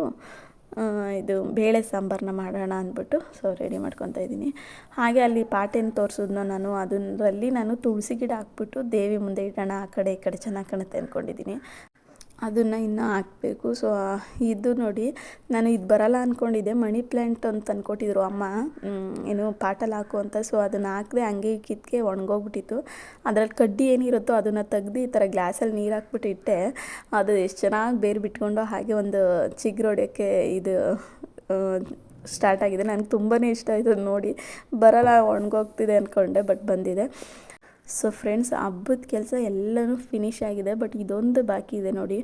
ಇದು ಬೇಳೆ ಸಾಂಬಾರನ್ನ ಮಾಡೋಣ ಅಂದ್ಬಿಟ್ಟು ಸೊ ರೆಡಿ ಮಾಡ್ಕೊತಾ ಇದ್ದೀನಿ. ಹಾಗೆ ಅಲ್ಲಿ ಪಾಟೇನು ತೋರಿಸಿದ್ನೋ ನಾನು ಅದರಲ್ಲಿ ನಾನು ತುಳಸಿ ಗಿಡ ಹಾಕ್ಬಿಟ್ಟು ದೇವಿ ಮುಂದೆ ಇಡೋಣ ಆ ಕಡೆ ಈ ಕಡೆ ಚೆನ್ನಾಗಿ ಕಾಣುತ್ತೆ ಅಂದ್ಕೊಂಡಿದ್ದೀನಿ ಅದನ್ನು ಇನ್ನೂ ಹಾಕಬೇಕು. ಸೊ ಇದು ನೋಡಿ, ನಾನು ಇದು ಬರಲ್ಲ ಅಂದ್ಕೊಂಡಿದ್ದೆ ಮಣಿ ಪ್ಲ್ಯಾಂಟ್ ಅಂತ ತಂದ್ಕೊಟ್ಟಿದ್ರು ಅಮ್ಮ. ಏನು ಪಾಟಲ್ಲಿ ಹಾಕು ಅಂತ ಸೊ ಅದನ್ನು ಹಾಕಿದೆ ಹಂಗೆ ಕಿತ್ಕೆ ಒಣಗೋಗ್ಬಿಟ್ಟಿತ್ತು. ಅದರಲ್ಲಿ ಕಡ್ಡಿ ಏನಿರುತ್ತೋ ಅದನ್ನು ತೆಗ್ದು ಈ ಥರ ಗ್ಲಾಸಲ್ಲಿ ನೀರು ಹಾಕ್ಬಿಟ್ಟು ಇಟ್ಟೆ. ಅದು ಎಷ್ಟು ಚೆನ್ನಾಗಿ ಬೇರು ಬಿಟ್ಕೊಂಡು ಹಾಗೆ ಒಂದು ಚಿಗ್ರೊಡೆಕ್ಕೆ ಇದು ಸ್ಟಾರ್ಟ್ ಆಗಿದೆ. ನನಗೆ ತುಂಬಾ ಇಷ್ಟ ಆಯಿತು ನೋಡಿ. ಬರಲ್ಲ, ಒಣಗೋಗ್ತಿದೆ ಅಂದ್ಕೊಂಡೆ ಬಟ್ ಬಂದಿದೆ. ಸೊ ಫ್ರೆಂಡ್ಸ್ ಹಬ್ಬದ ಕೆಲಸ ಎಲ್ಲನೂ ಫಿನಿಶ್ ಆಗಿದೆ ಬಟ್ ಇದೊಂದು ಬಾಕಿ ಇದೆ ನೋಡಿ.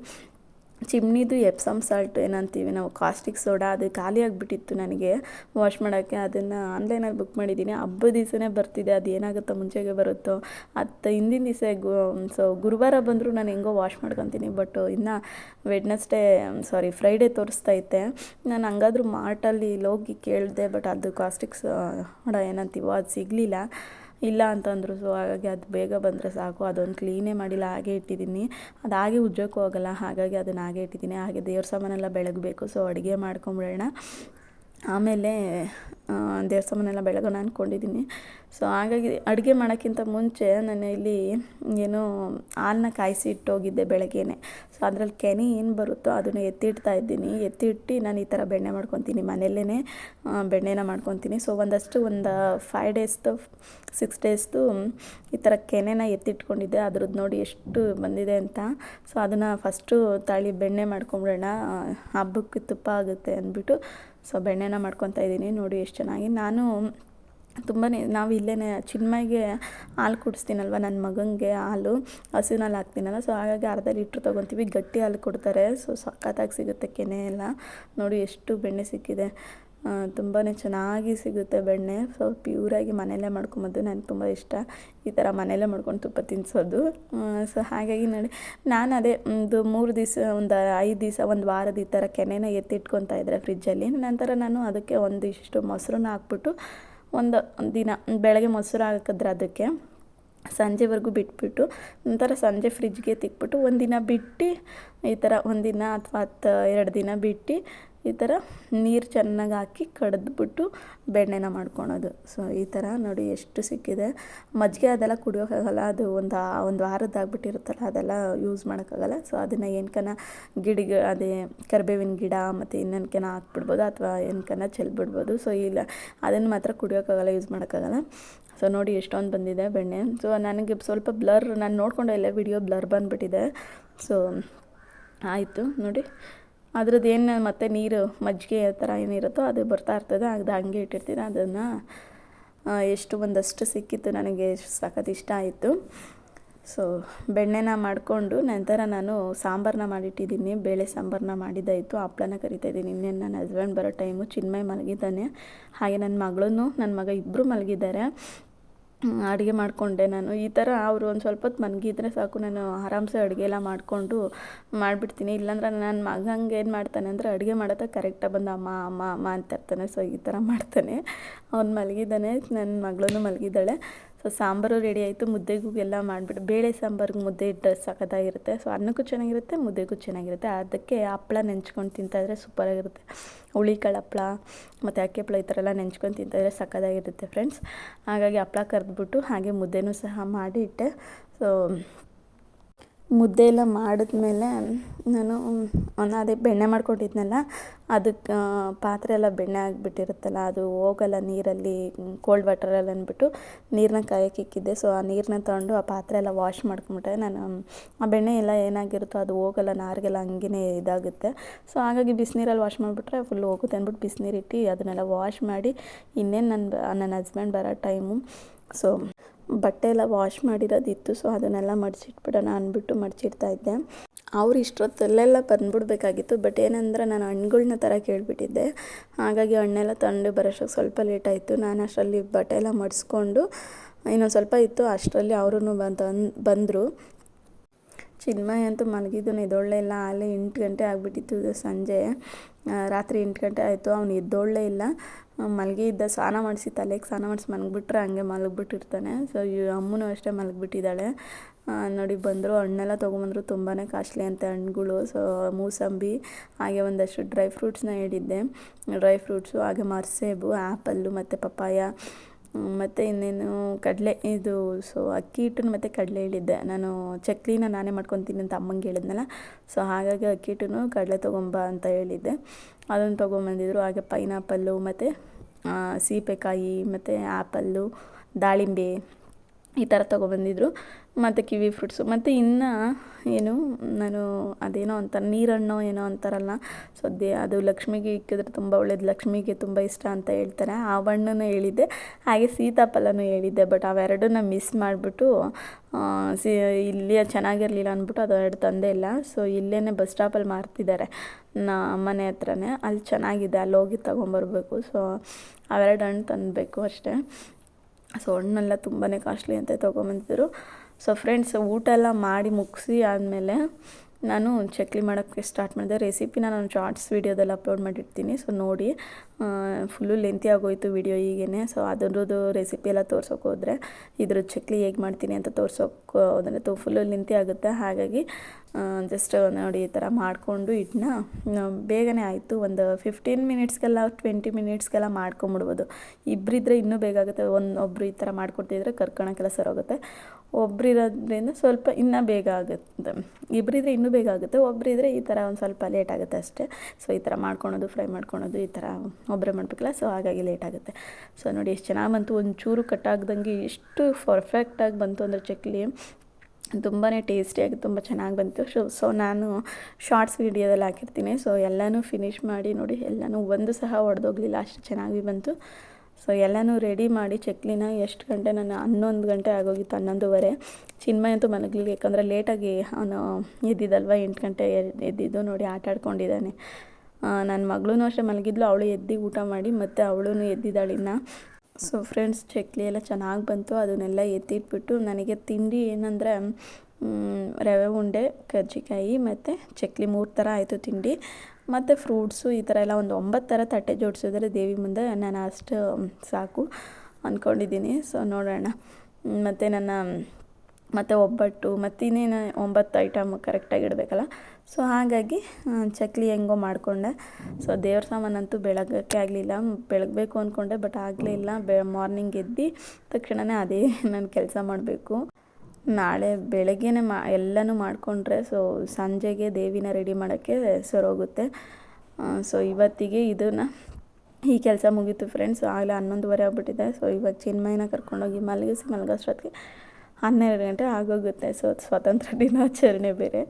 ಚಿಮ್ನಿದು ಎಪ್ಸಮ್ ಸಾಲ್ಟ್ ಏನಂತೀವಿ ನಾವು ಕಾಸ್ಟಿಕ್ ಸೋಡಾ ಅದು ಖಾಲಿ ಆಗಿಬಿಟ್ಟಿತ್ತು ನನಗೆ. ವಾಶ್ ಮಾಡೋಕ್ಕೆ ಅದನ್ನು ಆನ್ಲೈನಲ್ಲಿ ಬುಕ್ ಮಾಡಿದ್ದೀನಿ. ಹಬ್ಬದ ದಿವಸನೇ ಬರ್ತಿದೆ, ಅದು ಏನಾಗುತ್ತೋ ಮುಂಚೆಗೆ ಬರುತ್ತೋ. ಅದು ಹಿಂದಿನ ದಿವಸ ಗು ಸೊ ಗುರುವಾರ ಬಂದರೂ ನಾನು ಹೆಂಗೋ ವಾಶ್ ಮಾಡ್ಕೊತೀನಿ ಬಟ್ ಇನ್ನು ವೆಡ್ನೆಸ್ಡೇ ಸಾರಿ ಫ್ರೈಡೇ ಇದ್ದೆ. ನಾನು ಹಂಗಾದ್ರೂ ಮಾರ್ಟಲ್ಲಿ ಹೋಗಿ ಕೇಳಿದೆ ಬಟ್ ಅದು ಕಾಸ್ಟಿಕ್ ಸೋಡಾ ಏನಂತೀವೋ, ಅದು ಸಿಗಲಿಲ್ಲ. ಇಲ್ಲ ಅಂತಂದರು. ಸೊ ಹಾಗಾಗಿ ಅದು ಬೇಗ ಬಂದರೆ ಸಾಕು. ಅದೊಂದು ಕ್ಲೀನೇ ಮಾಡಿಲ್ಲ, ಹಾಗೆ ಇಟ್ಟಿದ್ದೀನಿ. ಅದು ಹಾಗೆ ಉಜ್ಜೋಕ್ಕೂ ಹೋಗಲ್ಲ. ಹಾಗಾಗಿ ಅದನ್ನು ಹಾಗೆ ಇಟ್ಟಿದ್ದೀನಿ. ಹಾಗೆ ದೇವ್ರ ಸಾಮಾನೆಲ್ಲ ಬೆಳಗಬೇಕು. ಸೊ ಅಡುಗೆ ಮಾಡ್ಕೊಂಬಿಡೋಣ. ಆಮೇಲೆ ದೇವ್ರ ಸಾಮಾನೆಲ್ಲ ಬೆಳಗೋಣ ಅಂದ್ಕೊಂಡಿದ್ದೀನಿ ಸೊ ಹಾಗಾಗಿ ಅಡುಗೆ ಮಾಡೋಕ್ಕಿಂತ ಮುಂಚೆ ನಾನು ಇಲ್ಲಿ ಏನು ಹಾಲನ್ನ ಕಾಯಿಸಿ ಇಟ್ಟೋಗಿದ್ದೆ ಬೆಳಗ್ಗೆನೆ. ಸೊ ಅದರಲ್ಲಿ ಕೆನೆ ಏನು ಬರುತ್ತೋ ಅದನ್ನು ಎತ್ತಿಡ್ತಾ ಇದ್ದೀನಿ. ಎತ್ತಿಟ್ಟು ನಾನು ಈ ಥರ ಬೆಣ್ಣೆ ಮಾಡ್ಕೊತೀನಿ ಮನೆಯಲ್ಲೇ ಬೆಣ್ಣೆನ ಮಾಡ್ಕೊತೀನಿ. ಸೊ ಒಂದಷ್ಟು ಒಂದು ಫೈವ್ ಡೇಸ್ದು ಸಿಕ್ಸ್ ಡೇಸ್ದು ಈ ಥರ ಕೆನೆನ ಎತ್ತಿಟ್ಕೊಂಡಿದ್ದೆ. ಅದ್ರದ್ದು ನೋಡಿ ಎಷ್ಟು ಬಂದಿದೆ ಅಂತ. ಸೊ ಅದನ್ನು ಫಸ್ಟು ತಾಳಿ ಬೆಣ್ಣೆ ಮಾಡ್ಕೊಂಬಿಡೋಣ. ಹಬ್ಬಕ್ಕೆ ತುಪ್ಪ ಆಗುತ್ತೆ ಅಂದ್ಬಿಟ್ಟು. ಸೊ ಬೆಣ್ಣೆನ ಮಾಡ್ಕೊತಾ ಇದ್ದೀನಿ. ನೋಡಿ ಎಷ್ಟು ಚೆನ್ನಾಗಿ. ನಾನು ತುಂಬಾ ನಾವು ಇಲ್ಲೇ ಚಿನ್ಮಯ್ಗೆ ಹಾಲು ಕುಡಿಸ್ತೀನಲ್ವ ನನ್ನ ಮಗನಿಗೆ ಹಾಲು, ಹಸುವಿನಲ್ಲಿ ಹಾಕ್ತೀನಲ್ಲ ಸೊ ಹಾಗಾಗಿ ಅರ್ಧ ಲೀಟ್ರ್ ತೊಗೊತೀವಿ, ಗಟ್ಟಿ ಹಾಲು ಕೊಡ್ತಾರೆ ಸೊ ಸಖತ್ತಾಗಿ ಸಿಗುತ್ತೆ ಕೆನೆ ಎಲ್ಲ. ನೋಡಿ ಎಷ್ಟು ಬೆಣ್ಣೆ ಸಿಕ್ಕಿದೆ. ತುಂಬಾ ಚೆನ್ನಾಗಿ ಸಿಗುತ್ತೆ ಬೆಣ್ಣೆ ಸೊ ಪ್ಯೂರಾಗಿ ಮನೆಯಲ್ಲೇ ಮಾಡ್ಕೊಂಬೋದು ನನಗೆ ತುಂಬ ಇಷ್ಟ. ಈ ಥರ ಮನೆಯಲ್ಲೇ ಮಾಡ್ಕೊಂಡು ತುಪ್ಪ ತಿನ್ನಿಸೋದು ಸೊ ಹಾಗಾಗಿ ನೋಡಿ, ನಾನು ಅದೇ, ಒಂದು ಮೂರು ದಿವಸ, ಒಂದು ಐದು ದಿವಸ, ಒಂದು ವಾರದ ಈ ಥರ ಕೆನೆನ ಎತ್ತಿಟ್ಕೊತಾ ಇದ್ದರೆ ಫ್ರಿಜ್ಜಲ್ಲಿ ನಂತರ ನಾನು ಅದಕ್ಕೆ ಒಂದಿಷ್ಟು ಮೊಸರನ್ನ ಹಾಕ್ಬಿಟ್ಟು ಒಂದು ದಿನ, ಬೆಳಗ್ಗೆ ಮೊಸರು ಹಾಕಿದ್ರೆ ಅದಕ್ಕೆ ಸಂಜೆವರೆಗೂ ಬಿಟ್ಬಿಟ್ಟು ನಂತರ ಸಂಜೆ ಫ್ರಿಜ್ಗೆ ತಿಕ್ಬಿಟ್ಟು ಒಂದಿನ ಬಿಟ್ಟು, ಈ ಥರ ಒಂದಿನ ಅಥವಾ ಹತ್ತು, ಎರಡು ದಿನ ಬಿಟ್ಟು ಈ ಥರ ನೀರು ಚೆನ್ನಾಗಿ ಹಾಕಿ ಕಡಿದ್ಬಿಟ್ಟು ಬೆಣ್ಣೆನ ಮಾಡ್ಕೊಳೋದು. ಸೊ ಈ ಥರ ನೋಡಿ ಎಷ್ಟು ಸಿಕ್ಕಿದೆ. ಮಜ್ಜಿಗೆ ಅದೆಲ್ಲ ಕುಡಿಯೋಕ್ಕಾಗಲ್ಲ. ಅದು ಒಂದು ಒಂದು ವಾರದ್ದು ಆಗ್ಬಿಟ್ಟಿರುತ್ತಲ್ಲ, ಅದೆಲ್ಲ ಯೂಸ್ ಮಾಡೋಕ್ಕಾಗಲ್ಲ. ಸೊ ಅದನ್ನು ಏನ್ಕನ ಗಿಡಗ, ಅದೇ ಕರಿಬೇವಿನ ಗಿಡ ಮತ್ತು ಇನ್ನೇನ್ಕನ ಹಾಕ್ಬಿಡ್ಬೋದು ಅಥವಾ ಏನ್ಕನ ಚೆಲ್ಬಿಡ್ಬೋದು. ಸೊ ಇಲ್ಲ, ಅದನ್ನು ಮಾತ್ರ ಕುಡಿಯೋಕ್ಕಾಗಲ್ಲ ಯೂಸ್ ಮಾಡೋಕ್ಕಾಗಲ್ಲ. ಸೊ ನೋಡಿ ಎಷ್ಟೊಂದು ಬಂದಿದೆ ಬೆಣ್ಣೆ. ಸೊ ನನಗೆ ಸ್ವಲ್ಪ ಬ್ಲರ್, ನಾನು ನೋಡ್ಕೊಂಡೆ ಇಲ್ಲೇ ವಿಡಿಯೋ ಬ್ಲರ್ ಬಂದುಬಿಟ್ಟಿದೆ. ಸೊ ಆಯಿತು, ನೋಡಿ. ಅದ್ರದ್ದು ಏನು ಮತ್ತು ನೀರು, ಮಜ್ಜಿಗೆ ಥರ ಏನಿರುತ್ತೋ ಅದು ಬರ್ತಾ ಇರ್ತದೆ. ಅದು ಹಂಗೆ ಇಟ್ಟಿರ್ತೀನಿ. ಅದನ್ನು ಎಷ್ಟು ಒಂದಷ್ಟು ಸಿಕ್ಕಿತ್ತು ನನಗೆ ಸಖತ್ ಇಷ್ಟ ಆಯಿತು. ಸೊ ಬೆಣ್ಣೆನ ಮಾಡಿಕೊಂಡು ನಂತರ ನಾನು ಸಾಂಬಾರನ್ನ ಮಾಡಿಟ್ಟಿದ್ದೀನಿ. ಬೇಳೆ ಸಾಂಬಾರನ್ನ ಮಾಡಿದ್ದಾಯಿತು ಹಪ್ಳನ ಕರಿತಾಯಿದ್ದೀನಿ ಇನ್ನೇನು ನನ್ನ ಹಸ್ಬೆಂಡ್ ಬರೋ ಟೈಮು ಚಿನ್ಮಯ್ ಮಲಗಿದ್ದಾನೆ. ಹಾಗೆ ನನ್ನ ಮಗಳೂ ನನ್ನ ಮಗ ಇಬ್ಬರು ಮಲಗಿದ್ದಾರೆ. ಅಡುಗೆ ಮಾಡಿಕೊಂಡೆ ನಾನು. ಈ ಥರ ಅವರು ಒಂದು ಸ್ವಲ್ಪ ಹೊತ್ತು ಮನಗಿದ್ರೆ ಸಾಕು, ನಾನು ಆರಾಮ್ಸೆ ಅಡುಗೆ ಎಲ್ಲ ಮಾಡಿಕೊಂಡು ಮಾಡಿಬಿಡ್ತೀನಿ. ಇಲ್ಲಾಂದ್ರೆ ನನ್ನ ಮಗಂಗೆ ಏನು ಮಾಡ್ತಾನೆ ಅಂದರೆ ಅಡುಗೆ ಮಾಡೋದ ಕರೆಕ್ಟಾಗಿ ಬಂದು ಅಮ್ಮ ಅಮ್ಮ ಅಮ್ಮ ಅಂತ ಇರ್ತಾನೆ. ಸೊ ಈ ಥರ ಮಾಡ್ತಾನೆ. ಅವ್ನು ಮಲಗಿದ್ದಾನೆ ನನ್ನ ಮಗಳೂ ಮಲಗಿದ್ದಾಳೆ. ಸೊ ಸಾಂಬಾರು ರೆಡಿ ಆಯಿತು ಮುದ್ದೆಗೂ ಎಲ್ಲ ಮಾಡಿಬಿಟ್ಟು, ಬೇಳೆ ಸಾಂಬಾರಿಗೆ ಮುದ್ದೆ ಇಟ್ಟರೆ ಸಖತ್ತಾಗಿರುತ್ತೆ. ಸೊ ಅನ್ನಕ್ಕೂ ಚೆನ್ನಾಗಿರುತ್ತೆ, ಮುದ್ದೆಗೂ ಚೆನ್ನಾಗಿರುತ್ತೆ. ಅದಕ್ಕೆ ಹಪ್ಪಳ ನೆಂಚ್ಕೊಂಡು ತಿಂತಾಯಿದ್ರೆ ಸೂಪರಾಗಿರುತ್ತೆ. ಹುಳಿಕಾಳು ಹಪ್ಪಳ, ಮತ್ತು ಅಕ್ಕಿ ಹಪ್ಳ ಈ ಥರ ಎಲ್ಲ ನೆಂಚ್ಕೊಂಡು ತಿಂತಾಯಿದ್ರೆ ಸಖತ್ತಾಗಿರುತ್ತೆ ಫ್ರೆಂಡ್ಸ್ ಹಾಗಾಗಿ ಹಪ್ಪಳ ಕರೆದ್ಬಿಟ್ಟು ಹಾಗೆ ಮುದ್ದೆನೂ ಸಹ ಮಾಡಿ ಇಟ್ಟೆ ಸೊ ಮುದ್ದೆ ಎಲ್ಲ ಮಾಡಿದ್ಮೇಲೆ ನಾನು ಅದೇ ಬೆಣ್ಣೆ ಮಾಡ್ಕೊಂಡಿದ್ನಲ್ಲ, ಅದಕ್ಕೆ ಪಾತ್ರೆ ಎಲ್ಲ ಬೆಣ್ಣೆ ಆಗಿಬಿಟ್ಟಿರುತ್ತಲ್ಲ, ಅದು ಹೋಗಲ್ಲ ನೀರಲ್ಲಿ ಕೋಲ್ಡ್ ವಾಟರಲ್ಲಿ ಅಂದ್ಬಿಟ್ಟು ನೀರನ್ನ ಕಾಯಕ್ಕೆ ಇಕ್ಕಿದ್ದೆ. ಸೊ ಆ ನೀರನ್ನ ತಗೊಂಡು ಆ ಪಾತ್ರೆ ಎಲ್ಲ ವಾಶ್ ಮಾಡ್ಕೊಂಬಿಟ್ಟೆ. ನಾನು, ಆ ಬೆಣ್ಣೆ ಎಲ್ಲ ಏನಾಗಿರುತ್ತೋ ಅದು ಹೋಗಲ್ಲ, ನಾರಿಗೆಲ್ಲ ಹಂಗೇ ಇದಾಗುತ್ತೆ. ಸೊ ಹಾಗಾಗಿ ಬಿಸಿನೀರಲ್ಲಿ ವಾಶ್ ಮಾಡಿಬಿಟ್ರೆ ಫುಲ್ ಹೋಗುತ್ತೆ ಅಂದ್ಬಿಟ್ಟು ಬಿಸಿನೀರು ಇಟ್ಟು ಅದನ್ನೆಲ್ಲ ವಾಶ್ ಮಾಡಿ ಇನ್ನೇನು ನನ್ನ ನನ್ನ ಹಸ್ಬೆಂಡ್ ಬರೋ ಟೈಮು ಸೊ ಬಟ್ಟೆ ಎಲ್ಲ ವಾಶ್ ಮಾಡಿರೋದಿತ್ತು ಸೊ ಅದನ್ನೆಲ್ಲ ಮಡಿಸಿಟ್ಬಿಡೋಣ ಅಂದ್ಬಿಟ್ಟು ಮಡಿಸಿಡ್ತಾ ಇದ್ದೆ. ಅವ್ರು ಇಷ್ಟೊತ್ತಲ್ಲೆಲ್ಲ ಬಂದ್ಬಿಡ್ಬೇಕಾಗಿತ್ತು ಬಟ್ ಏನಂದ್ರೆ ನಾನು ಹಣ್ಣುಗಳ್ನ ಥರ ಕೇಳಿಬಿಟ್ಟಿದ್ದೆ. ಹಾಗಾಗಿ ಹಣ್ಣೆಲ್ಲ ತಂದು ಬರೋಷ್ಟಕ್ಕೆ ಸ್ವಲ್ಪ ಲೇಟಾಯಿತು ನಾನು ಅಷ್ಟರಲ್ಲಿ ಬಟ್ಟೆ ಎಲ್ಲ ಮಡಿಸ್ಕೊಂಡು ಇನ್ನೊಂದು ಸ್ವಲ್ಪ ಇತ್ತು, ಅಷ್ಟರಲ್ಲಿ ಅವರು ಬಂದು, ಬಂದರು. ಚಿನ್ಮಯ ಅಂತೂ ಮಲಗಿದ್ದು ಎದ್ದೊಳ್ಳೆ ಇಲ್ಲ, ಅಲ್ಲೇ ಎಂಟು ಗಂಟೆ ಆಗಿಬಿಟ್ಟಿತ್ತು ಸಂಜೆ. ರಾತ್ರಿ ಎಂಟು ಗಂಟೆ ಆಯಿತು, ಅವನು ಎದ್ದೊಳ್ಳೆ ಇಲ್ಲ. ಮಲಗಿ ಇದ್ದ ಸ್ನಾನ ಮಾಡಿಸಿ ತಲೆಗೆ ಸ್ನಾನ ಮಾಡಿಸಿ ಮಲಗಿಬಿಟ್ರೆ ಹಂಗೆ ಮಲಗಿಬಿಟ್ಟಿರ್ತಾನೆ. ಸೊ ಅಮ್ಮನೂ ಅಷ್ಟೇ ಮಲಗಿಬಿಟ್ಟಿದ್ದಾಳೆ. ನೋಡಿ ಬಂದರು, ಹಣ್ಣೆಲ್ಲ ತೊಗೊಂಬಂದರು ತುಂಬಾ ಕಾಸ್ಟ್ಲಿ ಅಂತ ಹಣ್ಣುಗಳು. ಸೊ ಮೂಸಂಬಿ, ಹಾಗೆ ಒಂದಷ್ಟು ಡ್ರೈ ಫ್ರೂಟ್ಸ್ನ ಹೇಳಿದ್ದೆ. ಡ್ರೈ ಫ್ರೂಟ್ಸು, ಹಾಗೆ ಮರಸೇಬು, ಆ್ಯಪಲ್ಲು ಮತ್ತು ಪಪ್ಪಾಯ. ಮತ್ತು ಇನ್ನೇನು ಕಡಲೆ, ಇದು ಸೊ ಅಕ್ಕಿ ಹಿಟ್ಟನ್ನು ಮತ್ತು ಕಡಲೆ ಹೇಳಿದ್ದೆ ನಾನು ಚಕ್ಲಿನ ನಾನೇ ಮಾಡ್ಕೊತೀನಿ ಅಂತ ಅಮ್ಮಂಗೆ ಹೇಳಿದ್ನಲ್ಲ ಸೊ ಹಾಗಾಗಿ ಅಕ್ಕಿ ಹಿಟ್ಟನ್ನು ಕಡಲೆ ತೊಗೊಂಬ ಅಂತ ಹೇಳಿದ್ದೆ. ಅದನ್ನು ತೊಗೊಂಬಂದಿದ್ರು, ಹಾಗೆ ಪೈನಾಪಲ್ಲು ಮತ್ತು ಸೀಬೆಕಾಯಿ ಮತ್ತು ಆ್ಯಪಲ್ಲು ದಾಳಿಂಬೆ ಈ ಥರ ತೊಗೊಬಂದಿದ್ರು. ಮತ್ತು ಕಿವಿ ಫ್ರೂಟ್ಸು ಮತ್ತು ಇನ್ನು ಏನು, ನಾನು ಅದೇನೋ ಅಂತ, ನೀರಣ್ಣು ಏನೋ ಅಂತಾರಲ್ಲ ಸದ್ಯ ಅದು ಲಕ್ಷ್ಮಿಗೆ ಇಕ್ಕಿದ್ರೆ ತುಂಬ ಒಳ್ಳೇದು. ಲಕ್ಷ್ಮಿಗೆ ತುಂಬ ಇಷ್ಟ ಅಂತ ಹೇಳ್ತಾರೆ. ಆ ಹಣ್ಣನ್ನು ಹೇಳಿದ್ದೆ. ಹಾಗೆ ಸೀತಾಫಲನೂ ಹೇಳಿದ್ದೆ ಬಟ್ ಅವೆರಡನ್ನ ಮಿಸ್ ಮಾಡಿಬಿಟ್ಟು ಸಿ ಇಲ್ಲಿ ಚೆನ್ನಾಗಿರಲಿಲ್ಲ ಅಂದ್ಬಿಟ್ಟು ಅದು ಎರಡು ತಂದೆ ಇಲ್ಲ. ಸೊ ಇಲ್ಲೇ ಬಸ್ ಸ್ಟಾಪಲ್ಲಿ ಮಾರ್ತಿದ್ದಾರೆ ನಮ್ಮ ಮನೆ ಹತ್ರನೇ. ಅಲ್ಲಿ ಚೆನ್ನಾಗಿದೆ, ಅಲ್ಲಿ ಹೋಗಿ ತೊಗೊಂಬರ್ಬೇಕು. ಸೊ ಅವೆರಡು ಹಣ್ಣು ತಂದಬೇಕು ಅಷ್ಟೇ. ಸೊ ಹಣ್ಣೆಲ್ಲ ತುಂಬಾ ಕಾಸ್ಟ್ಲಿ ಅಂತ ತೊಗೊಂಬಂದಿದ್ರು. ಸೊ ಫ್ರೆಂಡ್ಸ್ ಊಟ ಎಲ್ಲ ಮಾಡಿ ಮುಗಿಸಿ ಆದಮೇಲೆ ನಾನು ಚಕ್ಲಿ ಮಾಡೋಕ್ಕೆ ಸ್ಟಾರ್ಟ್ ಮಾಡಿದೆ. ರೆಸಿಪಿನ ನಾನು ಶಾರ್ಟ್ಸ್ ವೀಡಿಯೋದಲ್ಲಿ ಅಪ್ಲೋಡ್ ಮಾಡಿರ್ತೀನಿ. ಸೊ ನೋಡಿ ಫುಲ್ಲು ಲೆಂತಿ ಆಗೋಯ್ತು ವಿಡಿಯೋ ಈಗೇ ಸೊ ಅದರದ್ದು ರೆಸಿಪಿ ಎಲ್ಲ ತೋರ್ಸೋಕೆ ಹೋದರೆ ಇದ್ರ ಚಕ್ಲಿ ಹೇಗೆ ಮಾಡ್ತೀನಿ ಅಂತ ತೋರ್ಸೋಕೆ ಹೋದರೆ ತು ಫುಲ್ಲು ಲೆಂತಿ ಆಗುತ್ತೆ. ಹಾಗಾಗಿ ಜಸ್ಟ್ ನೋಡಿ ಈ ಥರ ಮಾಡಿಕೊಂಡು ಹಿಟ್ಟನ್ನ ಬೇಗನೆ ಆಯಿತು. ಒಂದು ಫಿಫ್ಟೀನ್ ಮಿನಿಟ್ಸ್ಗೆಲ್ಲ ಟ್ವೆಂಟಿ ಮಿನಿಟ್ಸ್ಗೆಲ್ಲ ಮಾಡ್ಕೊಂಬಿಡ್ಬೋದು. ಇಬ್ಬರಿದ್ರೆ ಇನ್ನೂ ಬೇಗ ಆಗುತ್ತೆ. ಒಂದು ಒಬ್ಬರು ಈ ಥರ ಮಾಡ್ಕೊಡ್ತಿದ್ರೆ ಕರ್ಕೊಳಕ್ಕೆಲ್ಲ ಸರೋಗುತ್ತೆ. ಒಬ್ರು ಇರೋದ್ರಿಂದ ಸ್ವಲ್ಪ ಇನ್ನೂ ಬೇಗ ಆಗುತ್ತೆ. ಇಬ್ಬರಿದ್ರೆ ಇನ್ನೂ ಬೇಗ ಆಗುತ್ತೆ. ಒಬ್ಬರಿದ್ರೆ ಈ ಥರ ಒಂದು ಸ್ವಲ್ಪ ಲೇಟ್ ಆಗುತ್ತೆ ಅಷ್ಟೇ. ಸೊ ಈ ಥರ ಮಾಡ್ಕೊಳೋದು ಫ್ರೈ ಮಾಡ್ಕೊಳೋದು, ಈ ಥರ ಒಬ್ಬರೇ ಮಾಡಬೇಕಲ್ಲ ಸೊ ಹಾಗಾಗಿ ಲೇಟ್ ಆಗುತ್ತೆ. ಸೊ ನೋಡಿ ಎಷ್ಟು ಚೆನ್ನಾಗಿ ಬಂತು ಒಂಚೂರು ಕಟ್ಟಾಗ್ದಂಗೆ ಎಷ್ಟು ಪರ್ಫೆಕ್ಟಾಗಿ ಬಂತು ಅಂದರೆ ಚಕ್ಲಿ. ತುಂಬಾ ಟೇಸ್ಟಿಯಾಗಿ ತುಂಬ ಚೆನ್ನಾಗಿ ಬಂತು. ಸೊ ಸೊ ನಾನು ಶಾರ್ಟ್ಸ್ ವೀಡಿಯೋದಲ್ಲಿ ಹಾಕಿರ್ತೀನಿ. ಸೊ ಎಲ್ಲನೂ ಫಿನಿಷ್ ಮಾಡಿ ನೋಡಿ, ಎಲ್ಲನೂ ಒಂದು ಸಹ ಒಡೆದೋಗ್ಲಿಲ್ಲ, ಅಷ್ಟು ಚೆನ್ನಾಗಿ ಬಂತು. ಸೊ ಎಲ್ಲನೂ ರೆಡಿ ಮಾಡಿ ಚಕ್ಲಿನ ಎಷ್ಟು ಗಂಟೆ ನಾನು ಹನ್ನೊಂದು ಗಂಟೆ ಆಗೋಗಿತ್ತು, ಹನ್ನೊಂದುವರೆ. ಚಿನ್ಮಯ ಅಂತೂ ಮಲಗಲಿಲ್ಲ, ಯಾಕಂದರೆ ಲೇಟಾಗಿ ಅವನು ಎದ್ದಿದ್ದಲ್ವ, ಎಂಟು ಗಂಟೆ ಎದ್ದಿದ್ದು ನೋಡಿ ಆಟ ಆಡ್ಕೊಂಡಿದ್ದಾನೆ ನನ್ನ ಮಗಳೂ ಅಷ್ಟೇ ಮಲಗಿದ್ಲು, ಅವಳು ಎದ್ದು ಊಟ ಮಾಡಿ ಮತ್ತು ಅವಳೂ ಎದ್ದಿದ್ದಾಳಿನ್ನ ಸೊ ಫ್ರೆಂಡ್ಸ್ ಚಕ್ಲಿ ಎಲ್ಲ ಚೆನ್ನಾಗಿ ಬಂತು, ಅದನ್ನೆಲ್ಲ ಎತ್ತಿಟ್ಬಿಟ್ಟು ನನಗೆ ತಿಂಡಿ ಏನಂದರೆ ರವೆ ಉಂಡೆ, ಕರ್ಜಿಕಾಯಿ ಮತ್ತು ಚಕ್ಲಿ ಮೂರು ಥರ ಆಯಿತು ತಿಂಡಿ. ಮತ್ತು ಫ್ರೂಟ್ಸು ಈ ಥರ ಎಲ್ಲ ಒಂದು ಒಂಬತ್ತು ಥರ ತಟ್ಟೆ ಜೋಡಿಸಿದ್ರೆ ದೇವಿ ಮುಂದೆ ನಾನು ಅಷ್ಟು ಸಾಕು ಅಂದ್ಕೊಂಡಿದ್ದೀನಿ ಸೊ ನೋಡೋಣ. ಮತ್ತು ನನ್ನ, ಮತ್ತು ಒಬ್ಬಟ್ಟು, ಮತ್ತು ಇನ್ನೇನು ಒಂಬತ್ತು ಐಟಮ್ ಕರೆಕ್ಟಾಗಿ ಇಡಬೇಕಲ್ಲ? ಸೊ ಹಾಗಾಗಿ ಚಕ್ಲಿ ಹೆಂಗೋ ಮಾಡಿಕೊಂಡೆ. ಸೊ ದೇವ್ರ ಸಾಮಾನಂತೂ ಬೆಳಗೋಕ್ಕೆ ಆಗಲಿಲ್ಲ. ಬೆಳಗಬೇಕು ಅಂದ್ಕೊಂಡೆ ಬಟ್ ಆಗಲಿಲ್ಲ ಬೆ, ಮಾರ್ನಿಂಗ್ ಎದ್ದು ತಕ್ಷಣವೇ ಅದೇ ನಾನು ಕೆಲಸ ಮಾಡಬೇಕು. ನಾಳೆ ಬೆಳಗ್ಗೆನೇ ಮಾ, ಎಲ್ಲನೂ ಮಾಡಿಕೊಂಡ್ರೆ ಸೊ ಸಂಜೆಗೆ ದೇವಿನ ರೆಡಿ ಮಾಡೋಕ್ಕೆ ಸರೋಗುತ್ತೆ. ಸೊ ಇವತ್ತಿಗೆ ಇದನ್ನು ಈ ಕೆಲಸ ಮುಗೀತು ಫ್ರೆಂಡ್ಸ್ ಆಗಲೇ ಹನ್ನೊಂದುವರೆ ಆಗ್ಬಿಟ್ಟಿದೆ. ಸೊ ಇವಾಗ ಚಿನ್ಮಯನ ಕರ್ಕೊಂಡೋಗಿ ಮಲಗಿಸಿ ಮಲಗೋಷ್ಟೊತ್ತಿಗೆ ಹನ್ನೆರಡು ಗಂಟೆ ಆಗೋಗುತ್ತೆ. ಸೊ ಸ್ವಾತಂತ್ರ್ಯ ದಿನಾಚರಣೆ ಬೇರೆ.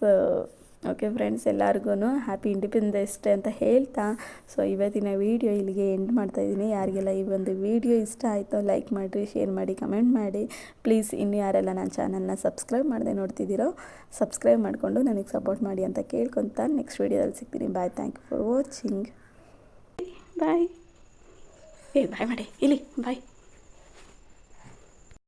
ಸೊ ಓಕೆ ಫ್ರೆಂಡ್ಸ್ ಎಲ್ಲರಿಗೂ ಹ್ಯಾಪಿ ಇಂಡಿಪೆಂಡೆನ್ಸ್ ಡೇ ಅಂತ ಹೇಳ್ತಾ ಸೊ ಇವತ್ತಿನ ವೀಡಿಯೋ ಇಲ್ಲಿಗೆ ಎಂಡ್ ಮಾಡ್ತಾಯಿದ್ದೀನಿ ಯಾರಿಗೆಲ್ಲ ಈ ಒಂದು ವೀಡಿಯೋ ಇಷ್ಟ ಆಯಿತು ಲೈಕ್ ಮಾಡಿರಿ ಶೇರ್ ಮಾಡಿ ಕಮೆಂಟ್ ಮಾಡಿ. ಪ್ಲೀಸ್ ಇನ್ನು ಯಾರೆಲ್ಲ ನನ್ನ ಚಾನಲ್ನ ಸಬ್ಸ್ಕ್ರೈಬ್ ಮಾಡದೆ ನೋಡ್ತಿದ್ದೀರೋ ಸಬ್ಸ್ಕ್ರೈಬ್ ಮಾಡಿಕೊಂಡು ನನಗೆ ಸಪೋರ್ಟ್ ಮಾಡಿ ಅಂತ ಕೇಳ್ಕೊತ ನೆಕ್ಸ್ಟ್ ವೀಡಿಯೋದಲ್ಲಿ ಸಿಗ್ತೀನಿ. Bye thank you for watching bye ಏ ಬಾಯ್ ಮಾಡಿ. ಇಲ್ಲಿ ಬಾಯ್